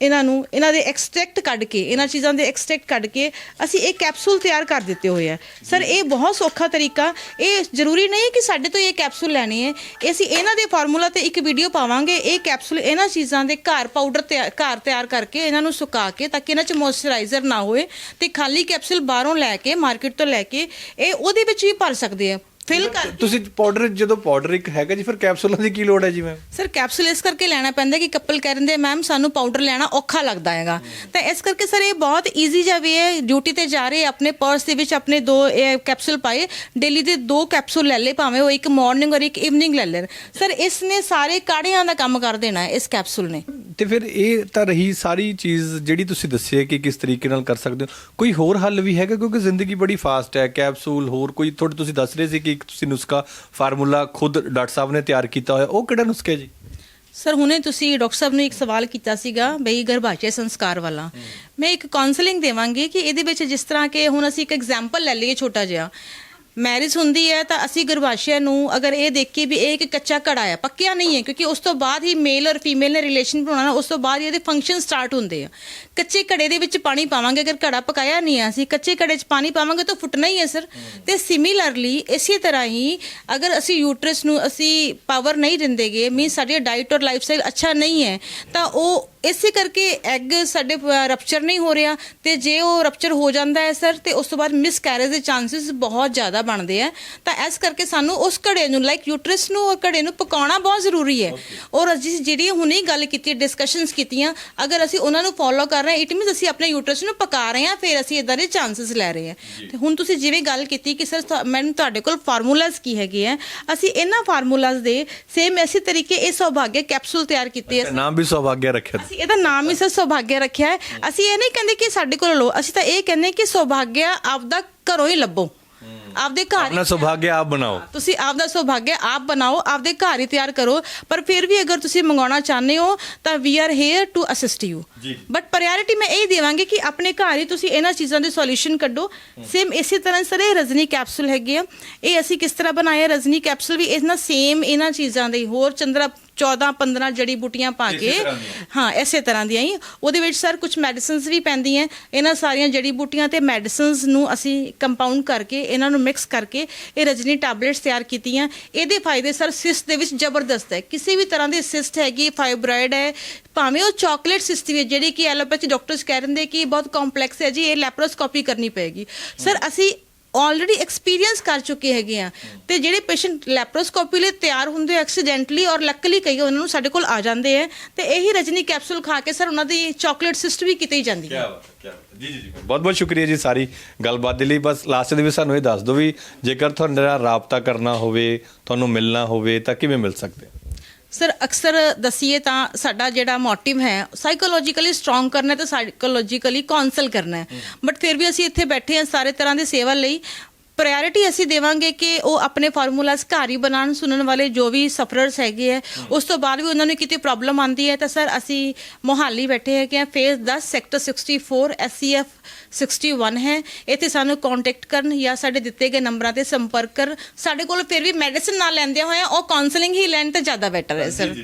ਇਹਨਾਂ ਨੂੰ, ਇਹਨਾਂ ਦੇ ਐਕਸਟ੍ਰੈਕਟ ਕੱਢ ਕੇ, ਇਹਨਾਂ ਚੀਜ਼ਾਂ ਦੇ ਐਕਸਟ੍ਰੈਕਟ ਕੱਢ ਕੇ ਅਸੀਂ ਇਹ ਕੈਪਸੂਲ ਤਿਆਰ ਕਰ ਦਿੱਤੇ ਹੋਏ ਆ। ਸਰ ਇਹ ਬਹੁਤ ਸੌਖਾ ਤਰੀਕਾ। ਇਹ ਜ਼ਰੂਰੀ ਨਹੀਂ ਹੈ ਕਿ ਸਾਡੇ ਤੋਂ ਇਹ ਕੈਪਸੂਲ ਲੈਣੇ ਹੈ ਇਹ ਅਸੀਂ ਇਹਨਾਂ ਦੇ ਫਾਰਮੂਲਾ ਤੇ ਇੱਕ ਵੀਡੀਓ ਪਾਵਾਂਗੇ। ਇਹ ਕੈਪਸੂਲ ਇਹਨਾਂ ਚੀਜ਼ਾਂ ਦੇ ਘਰ ਪਾਊਡਰ ਤਿਆਰ ਘਰ ਤਿਆਰ ਕਰਕੇ ਇਹਨਾਂ ਨੂੰ ਸੁਕਾ ਕੇ ਤਾਂ ਕਿ ਇਹਨਾਂ 'ਚ ਮੋਇਸਚਰਾਈਜ਼ਰ ਨਾ ਹੋਏ ਤੇ ਖਾਲੀ ਕੈਪਸੂਲ ਬਾਹਰੋਂ ਲੈ ਕੇ ਮਾਰਕੀਟ ਤੋਂ ਲੈ ਕੇ ਇਹ ਉਹਦੇ ਵਿੱਚ ਵੀ ਭਰ ਸਕਦੇ ਆ। ਫਿਲ ਕਰ ਤੁਸੀਂ ਪਾਊਡਰ ਜਦੋਂ ਪਾਊਡਰ ਇੱਕ ਹੈਗਾ ਜੀ ਫਿਰ ਕੈਪਸੂਲਾਂ ਦੀ ਕੀ ਲੋੜ ਹੈ ਜੀ ਮੈਮ ਸਰ ਕੈਪਸੂਲ ਇਸ ਕਰਕੇ ਲੈਣਾ ਪੈਂਦਾ ਕਿ ਕਪਲ ਕਹਿੰਦੇ ਮੈਮ ਸਾਨੂੰ ਪਾਊਡਰ ਲੈਣਾ ਔਖਾ ਲੱਗਦਾ ਹੈਗਾ। ਤਾਂ ਇਸ ਕਰਕੇ ਸਰ ਇਹ ਬਹੁਤ ਈਜ਼ੀ ਜਿਹਾ ਵੇ ਹੈ ਡਿਊਟੀ ਤੇ ਜਾ ਰਹੇ ਆਪਣੇ ਪਰਸ ਦੇ ਵਿੱਚ ਆਪਣੇ ਦੋ ਕੈਪਸੂਲ ਪਾਏ ਡੇਲੀ ਦੇ ਦੋ ਕੈਪਸੂਲ ਲੈ ਲੈ ਭਾਵੇਂ ਉਹ ਇੱਕ ਮਾਰਨਿੰਗ ਔਰ ਇੱਕ ਇਵਨਿੰਗ ਲੈ ਲੈਣ। ਸਰ ਇਸ ਨੇ ਸਾਰੇ ਕਾੜਿਆਂ ਦਾ ਕੰਮ ਕਰ ਦੇਣਾ ਹੈ ਇਸ ਕੈਪਸੂਲ ਨੇ। ਤੇ ਫਿਰ ਇਹ ਤਾਂ ਰਹੀ ਸਾਰੀ ਚੀਜ਼ ਜਿਹੜੀ ਤੁਸੀਂ ਦੱਸਿਆ ਕਿ ਕਿਸ ਤਰੀਕੇ ਨਾਲ ਕਰ ਸਕਦੇ ਹੋ। ਕੋਈ ਹੋਰ ਹੱਲ ਵੀ ਹੈਗਾ? ਕਿਉਂਕਿ ਜ਼ਿੰਦਗੀ ਬੜੀ ਫਾਸਟ ਹੈ ਕੈਪਸੂਲ ਹੋਰ ਕੋਈ ਥੋੜੀ ਤੁਸੀਂ ਦੱਸ ਰਹੇ ਸੀ ਕਿ ਇੱਕ ਤੁਸੀਂ ਨੁਸਖਾ ਫਾਰਮੂਲਾ ਖੁਦ ਡਾਕਟਰ ਸਾਹਿਬ ਨੇ ਤਿਆਰ ਕੀਤਾ ਹੋਇਆ ਉਹ ਕਿਹੜਾ ਨੁਸਖਾ ਹੈ ਜੀ? ਸਰ ਹੁਣੇ ਤੁਸੀਂ ਡਾਕਟਰ ਸਾਹਿਬ ਨੂੰ ਇੱਕ ਸਵਾਲ ਕੀਤਾ ਸੀਗਾ ਬਈ ਗਰਭਾਸ਼ਯ ਸੰਸਕਾਰ ਵਾਲਾ। ਮੈਂ ਇੱਕ ਕਾਉਂਸਲਿੰਗ ਦੇਵਾਂਗੀ ਕਿ ਇਹਦੇ ਵਿੱਚ ਜਿਸ ਤਰ੍ਹਾਂ ਕਿ ਹੁਣ ਅਸੀਂ ਇੱਕ ਐਗਜ਼ਾਮਪਲ ਲੈ ਲਈਏ ਛੋਟਾ ਜਿਹਾ। ਮੈਰਿਜ ਹੁੰਦੀ ਹੈ ਤਾਂ ਅਸੀਂ ਗਰਭਾਸ਼ਯ ਨੂੰ ਅਗਰ ਇਹ ਦੇਖੀਏ ਵੀ ਇਹ ਇੱਕ ਕੱਚਾ ਘੜਾ ਹੈ, ਪੱਕਿਆ ਨਹੀਂ ਹੈ, ਕਿਉਂਕਿ ਉਸ ਤੋਂ ਬਾਅਦ ਹੀ ਮੇਲ ਔਰ ਫੀਮੇਲ ਨੇ ਰਿਲੇਸ਼ਨ ਬਣਾਉਣਾ ਉਸ ਤੋਂ ਬਾਅਦ ਹੀ ਇਹਦੇ ਫੰਕਸ਼ਨ ਸਟਾਰਟ ਹੁੰਦੇ ਆ। ਕੱਚੇ ਘੜੇ ਦੇ ਵਿੱਚ ਪਾਣੀ ਪਾਵਾਂਗੇ, ਅਗਰ ਘੜਾ ਪਕਾਇਆ ਨਹੀਂ ਹੈ ਅਸੀਂ, ਕੱਚੇ ਘੜੇ 'ਚ ਪਾਣੀ ਪਾਵਾਂਗੇ ਤਾਂ ਫੁੱਟਣਾ ਹੀ ਹੈ ਸਰ ਤੇ ਸਿਮਿਲਰਲੀ ਇਸੇ ਤਰ੍ਹਾਂ ਹੀ ਅਗਰ ਅਸੀਂ ਯੂਟਰਸ ਨੂੰ ਅਸੀਂ ਪਾਵਰ ਨਹੀਂ ਦਿੰਦੇਗੇ ਮੀਨ ਸਾਡੀ ਡਾਈਟ ਔਰ ਲਾਈਫ ਸਟਾਈਲ ਅੱਛਾ ਨਹੀਂ ਹੈ, ਤਾਂ ਉਹ ਇਸੇ ਕਰਕੇ ਐਗ ਸਾਡੇ ਰਪਚਰ ਨਹੀਂ ਹੋ ਰਿਹਾ ਤੇ ਜੇ ਉਹ ਰਪਚਰ ਹੋ ਜਾਂਦਾ ਹੈ ਸਰ ਤੇ ਉਸ ਤੋਂ ਬਾਅਦ ਮਿਸਕੈਰੇਜ ਦੇ ਚਾਂਸਸ ਬਹੁਤ ਜ਼ਿਆਦਾ ਬਣਦੇ ਆ। ਤਾਂ ਇਸ ਕਰਕੇ ਸਾਨੂੰ ਉਸ ਘੜੇ ਨੂੰ ਲਾਈਕ ਯੂਟਰਸ ਨੂੰ ਔਰ ਘੜੇ ਨੂੰ ਪਕਾਉਣਾ ਬਹੁਤ ਜ਼ਰੂਰੀ ਹੈ। ਔਰ ਅਸੀਂ ਜਿਹੜੀ ਹੁਣੇ ਗੱਲ ਕੀਤੀ ਡਿਸਕਸ਼ਨਸ ਕੀਤੀਆਂ ਅਗਰ ਅਸੀਂ ਉਹਨਾਂ ਨੂੰ ਫੋਲੋ ਕਰ ਰਹੇ ਹਾਂ ਇਟ ਮੀਨਸ ਅਸੀਂ ਆਪਣੇ ਯੂਟਰਸ ਨੂੰ ਪਕਾ ਰਹੇ ਹਾਂ ਫਿਰ ਅਸੀਂ ਇਦਾਂ ਦੇ ਚਾਂਸਸ ਲੈ ਰਹੇ ਹਾਂ। ਤੇ ਹੁਣ ਤੁਸੀਂ ਜਿਵੇਂ ਗੱਲ ਕੀਤੀ ਕਿ ਸਰ ਮੈਡਮ ਤੁਹਾਡੇ ਕੋਲ ਫਾਰਮੂਲਾਜ਼ ਕੀ ਹੈਗੇ ਆ? ਅਸੀਂ ਇਹਨਾਂ ਫਾਰਮੂਲਾਜ਼ ਦੇ ਸੇਮ ਐਸੇ ਤਰੀਕੇ ਇਹ ਸੌਭਾਗਯ ਕੈਪਸੂਲ ਤਿਆਰ ਕੀਤੇ ਆ। ਨਾਮ ਵੀ ਸੌਭਾਗਿਆ ਰੱਖਿਆ। ਅਸੀਂ ਇਹਦਾ ਨਾਮ ਹੀ ਸਰ ਸੌਭਾਗਿਆ ਰੱਖਿਆ ਹੈ। ਅਸੀਂ ਇਹ ਨਹੀਂ ਕਹਿੰਦੇ ਕਿ ਸਾਡੇ ਕੋਲ ਲੋ ਅਸੀਂ ਤਾਂ ਇਹ ਕਹਿੰਦੇ ਕਿ ਸੌਭਾਗਿਆ ਆਪਦਾ ਘਰੋਂ ਹੀ ਲੱਭੋ। ਆਪਦੇ ਘਰ ਹੀ ਆਪਣਾ ਸੁਭਾਗਿਆ ਆਪ ਬਣਾਓ। ਤੁਸੀਂ ਆਪਦਾ ਸੁਭਾਗਿਆ ਆਪ ਬਣਾਓ ਆਪਦੇ ਘਰ ਹੀ ਤਿਆਰ ਕਰੋ। ਪਰ ਫਿਰ ਵੀ ਅਗਰ ਤੁਸੀਂ ਮੰਗਾਉਣਾ ਚਾਹੁੰਦੇ ਹੋ ਤਾਂ we are here to assist you ਜੀ। ਬਟ ਪ੍ਰਾਇੋਰਟੀ ਮੈਂ ਇਹ ਦੇਵਾਂਗੀ ਕਿ ਆਪਣੇ ਘਰ ਹੀ ਤੁਸੀਂ ਇਹਨਾਂ ਚੀਜ਼ਾਂ ਦੇ ਸੋਲੂਸ਼ਨ ਕੱਢੋ। ਸੇਮ ਇਸੇ ਤਰ੍ਹਾਂ ਸਰ ਇਹ ਰਜਨੀ ਕੈਪਸੂਲ ਹੈਗੇ ਆ। ਇਹ ਅਸੀਂ ਕਿਸ ਤਰ੍ਹਾਂ ਬਣਾਇਆ ਰਜਨੀ ਕੈਪਸੂਲ ਵੀ ਇਹਨਾਂ ਸੇਮ ਇਹਨਾਂ ਚੀਜ਼ਾਂ ਦੇ ਹੀ, ਹੋਰ ਚੰਦਰਾ 14 15 ਜੜੀ ਬੂਟੀਆਂ ਪਾ ਇਸੇ ਕੇ ਤਰ੍ਹਾਂ ਦੀਆਂ। ਹਾਂ ਇਸੇ ਤਰ੍ਹਾਂ ਦੀਆਂ ਹੀ। ਉਹਦੇ ਵਿੱਚ ਸਰ ਕੁਝ ਮੈਡੀਸਿਨਸ ਵੀ ਪੈਂਦੀਆਂ। ਇਹਨਾਂ ਸਾਰੀਆਂ ਜੜੀ ਬੂਟੀਆਂ ਤੇ ਮੈਡੀਸਿਨਸ ਨੂੰ ਅਸੀਂ ਕੰਪਾਊਂਡ ਕਰਕੇ ਇਹਨਾਂ ਨੂੰ ਮਿਕਸ ਕਰਕੇ ਇਹ ਰਜਨੀ ਟੈਬਲੇਟਸ ਤਿਆਰ ਕੀਤੀਆਂ। ਇਹਦੇ ਫਾਇਦੇ ਸਰ ਸਿਸਟ ਦੇ ਵਿੱਚ ਜ਼ਬਰਦਸਤ ਹੈ। ਕਿਸੇ ਵੀ ਤਰ੍ਹਾਂ ਦੀ ਸਿਸਟ ਹੈਗੀ ਫਾਈਬਰਾਇਡ ਹੈ ਭਾਵੇਂ ਉਹ ਚਾਕਲੇਟ ਸਿਸਟ ਵੀ ਹੈ ਜਿਹੜੀ ਕਿ ਐਲੋਪੈਥੀ ਡਾਕਟਰਸ ਕਹਿ ਨੇ ਕਿ ਇਹ ਬਹੁਤ ਕੰਪਲੈਕਸ ਹੈ ਜੀ ਇਹ ਲੈਪਰੋਸਕੋਪੀ ਕਰਨੀ ਪਏਗੀ। ਸਰ ਅਸੀਂ ਆਲਰੇਡੀ ਐਕਸਪੀਰੀਅੰਸ ਕਰ ਚੁੱਕੇ ਹੈਗੇ ਆ ਤੇ ਜਿਹੜੇ ਪੇਸ਼ੈਂਟ ਲੈਪਰੋਸਕੋਪੀ ਲਈ ਤਿਆਰ ਹੁੰਦੇ ਐਕਸੀਡੈਂਟਲੀ ਔਰ ਲੱਕਲੀ ਕਈ ਉਹਨਾਂ ਨੂੰ ਸਾਡੇ ਕੋਲ ਆ ਜਾਂਦੇ ਆ ਤੇ ਇਹੀ ਰਜਨੀ ਕੈਪਸੂਲ ਖਾ ਕੇ ਸਰ ਉਹਨਾਂ ਦੀ ਚਾਕਲੇਟ ਸਿਸਟ ਵੀ ਕੀਤੀ ਜਾਂਦੀ ਹੈ ਜੀ ਜੀ ਜੀ ਬਹੁਤ ਬਹੁਤ ਸ਼ੁਕਰੀਆ ਜੀ ਸਾਰੀ ਗੱਲਬਾਤ ਦੇ ਲਈ ਬਸ ਲਾਸਟ ਦੇ ਵਿੱਚ ਸਾਨੂੰ ਇਹ ਦੱਸ ਦਿਓ ਵੀ ਜੇਕਰ ਤੁਹਾਡੇ ਨਾਲ ਰਾਬਤਾ ਕਰਨਾ ਹੋਵੇ ਤੁਹਾਨੂੰ ਮਿਲਣਾ ਹੋਵੇ ਤਾਂ ਕਿਵੇਂ ਮਿਲ ਸਕਦੇ ਸਰ ਅਕਸਰ ਦਸੀਏ ਤਾਂ ਸਾਡਾ ਜਿਹੜਾ ਮੋਟਿਵ ਹੈ ਸਾਈਕੋਲੋਜੀਕਲੀ ਸਟਰੋਂਗ ਕਰਨਾ ਤੇ ਸਾਈਕੋਲੋਜੀਕਲੀ ਕਾਉਂਸਲ ਕਰਨਾ ਹੈ। ਬਟ ਫਿਰ ਵੀ ਅਸੀਂ ਇੱਥੇ ਬੈਠੇ ਹਾਂ ਸਾਰੇ ਤਰ੍ਹਾਂ ਦੀ ਸੇਵਾ ਲਈ। ਪ੍ਰਾਇੋਰਟੀ ਅਸੀਂ ਦੇਵਾਂਗੇ ਕਿ ਉਹ ਆਪਣੇ ਫਾਰਮੂਲਾਸ ਘਰ ਹੀ ਬਣਾਉਣ ਸੁਣਨ ਵਾਲੇ ਜੋ ਵੀ ਸਫਰਰਸ ਹੈਗੇ ਆ ਉਸ ਤੋਂ ਬਾਅਦ ਵੀ ਉਹਨਾਂ ਨੂੰ ਕਿਤੇ ਪ੍ਰੋਬਲਮ ਆਂਦੀ ਹੈ ਤਾਂ ਸਰ ਅਸੀਂ ਮੋਹਾਲੀ ਬੈਠੇ ਹੈਗੇ ਆ ਫੇਜ਼ 10 ਸੈਕਟਰ 64 ਐਸਸੀਐਫ 61 ਹੈ। ਇੱਥੇ ਸਾਨੂੰ ਕੰਟੈਕਟ ਕਰਨ ਜਾਂ ਸਾਡੇ ਦਿੱਤੇ ਗਏ ਨੰਬਰਾਂ ਤੇ ਸੰਪਰਕ ਕਰਨ। ਸਾਡੇ ਕੋਲ ਫਿਰ ਵੀ ਮੈਡੀਸਿਨ ਨਾ ਲੈਂਦੇ ਹੋਏ ਉਹ ਕਾਉਂਸਲਿੰਗ ਹੀ ਲੈਣ ਤੇ ਜ਼ਿਆਦਾ ਬੈਟਰ ਹੈ ਸਰ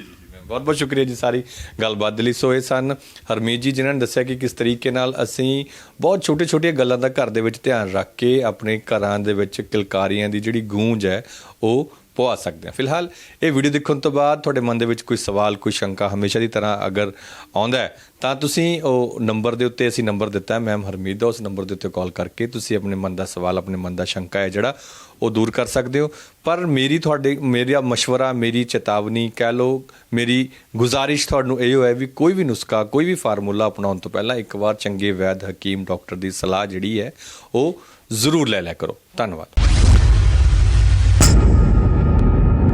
ਬਹੁਤ ਬਹੁਤ ਸ਼ੁਕਰੀਆ ਜੀ ਸਾਰੀ ਗੱਲਬਾਤ ਦੇ ਲਈ। ਸੋ ਇਹ ਸਨ ਹਰਮੀਤ ਜੀ, ਜਿਨ੍ਹਾਂ ਨੇ ਦੱਸਿਆ ਕਿ ਕਿਸ ਤਰੀਕੇ ਨਾਲ ਅਸੀਂ ਬਹੁਤ ਛੋਟੇ ਛੋਟੀਆਂ ਗੱਲਾਂ ਦਾ ਘਰ ਦੇ ਵਿੱਚ ਧਿਆਨ ਰੱਖ ਕੇ ਆਪਣੇ ਘਰਾਂ ਦੇ ਵਿੱਚ ਕਿਲਕਾਰੀਆਂ ਦੀ ਜਿਹੜੀ ਗੂੰਜ ਹੈ, ਉਹ ਪਵਾ ਸਕਦੇ ਹਾਂ। ਫਿਲਹਾਲ ਇਹ ਵੀਡੀਓ ਦੇਖਣ ਤੋਂ ਬਾਅਦ ਤੁਹਾਡੇ ਮਨ ਦੇ ਵਿੱਚ ਕੋਈ ਸਵਾਲ, ਕੋਈ ਸ਼ੰਕਾ ਹਮੇਸ਼ਾ ਦੀ ਤਰ੍ਹਾਂ ਅਗਰ ਆਉਂਦਾ ਹੈ, ਤਾਂ ਤੁਸੀਂ ਉਹ ਨੰਬਰ ਦੇ ਉੱਤੇ ਅਸੀਂ ਨੰਬਰ ਦਿੱਤਾ ਹੈ ਮੈਮ ਹਰਮੀਤ ਦਾ, ਉਸ ਨੰਬਰ ਦੇ ਉੱਤੇ ਕਾਲ ਕਰਕੇ ਤੁਸੀਂ ਆਪਣੇ ਮਨ ਦਾ ਸਵਾਲ, ਆਪਣੇ ਮਨ ਦਾ ਸ਼ੰਕਾ ਹੈ ਜਿਹੜਾ ਉਹ ਦੂਰ ਕਰ ਸਕਦੇ ਹੋ ਪਰ ਮੇਰੀ ਤੁਹਾਡੇ ਮੇਰਾ مشورہ ਮੇਰੀ ਚੇਤਾਵਨੀ ਕਹਿ ਲਓ ਮੇਰੀ ਗੁਜ਼ਾਰਿਸ਼ ਤੁਹਾਨੂੰ ਇਹ ਹੈ ਵੀ ਕੋਈ ਵੀ ਨੁਸਖਾ ਕੋਈ ਵੀ ਫਾਰਮੂਲਾ ਅਪਣਾਉਣ ਤੋਂ ਪਹਿਲਾਂ ਇੱਕ ਵਾਰ ਚੰਗੇ ਵੈਦ ਹਕੀਮ ਡਾਕਟਰ ਦੀ ਸਲਾਹ ਜਿਹੜੀ ਹੈ ਉਹ ਜ਼ਰੂਰ ਲੈ ਲਿਆ ਕਰੋ ਧੰਨਵਾਦ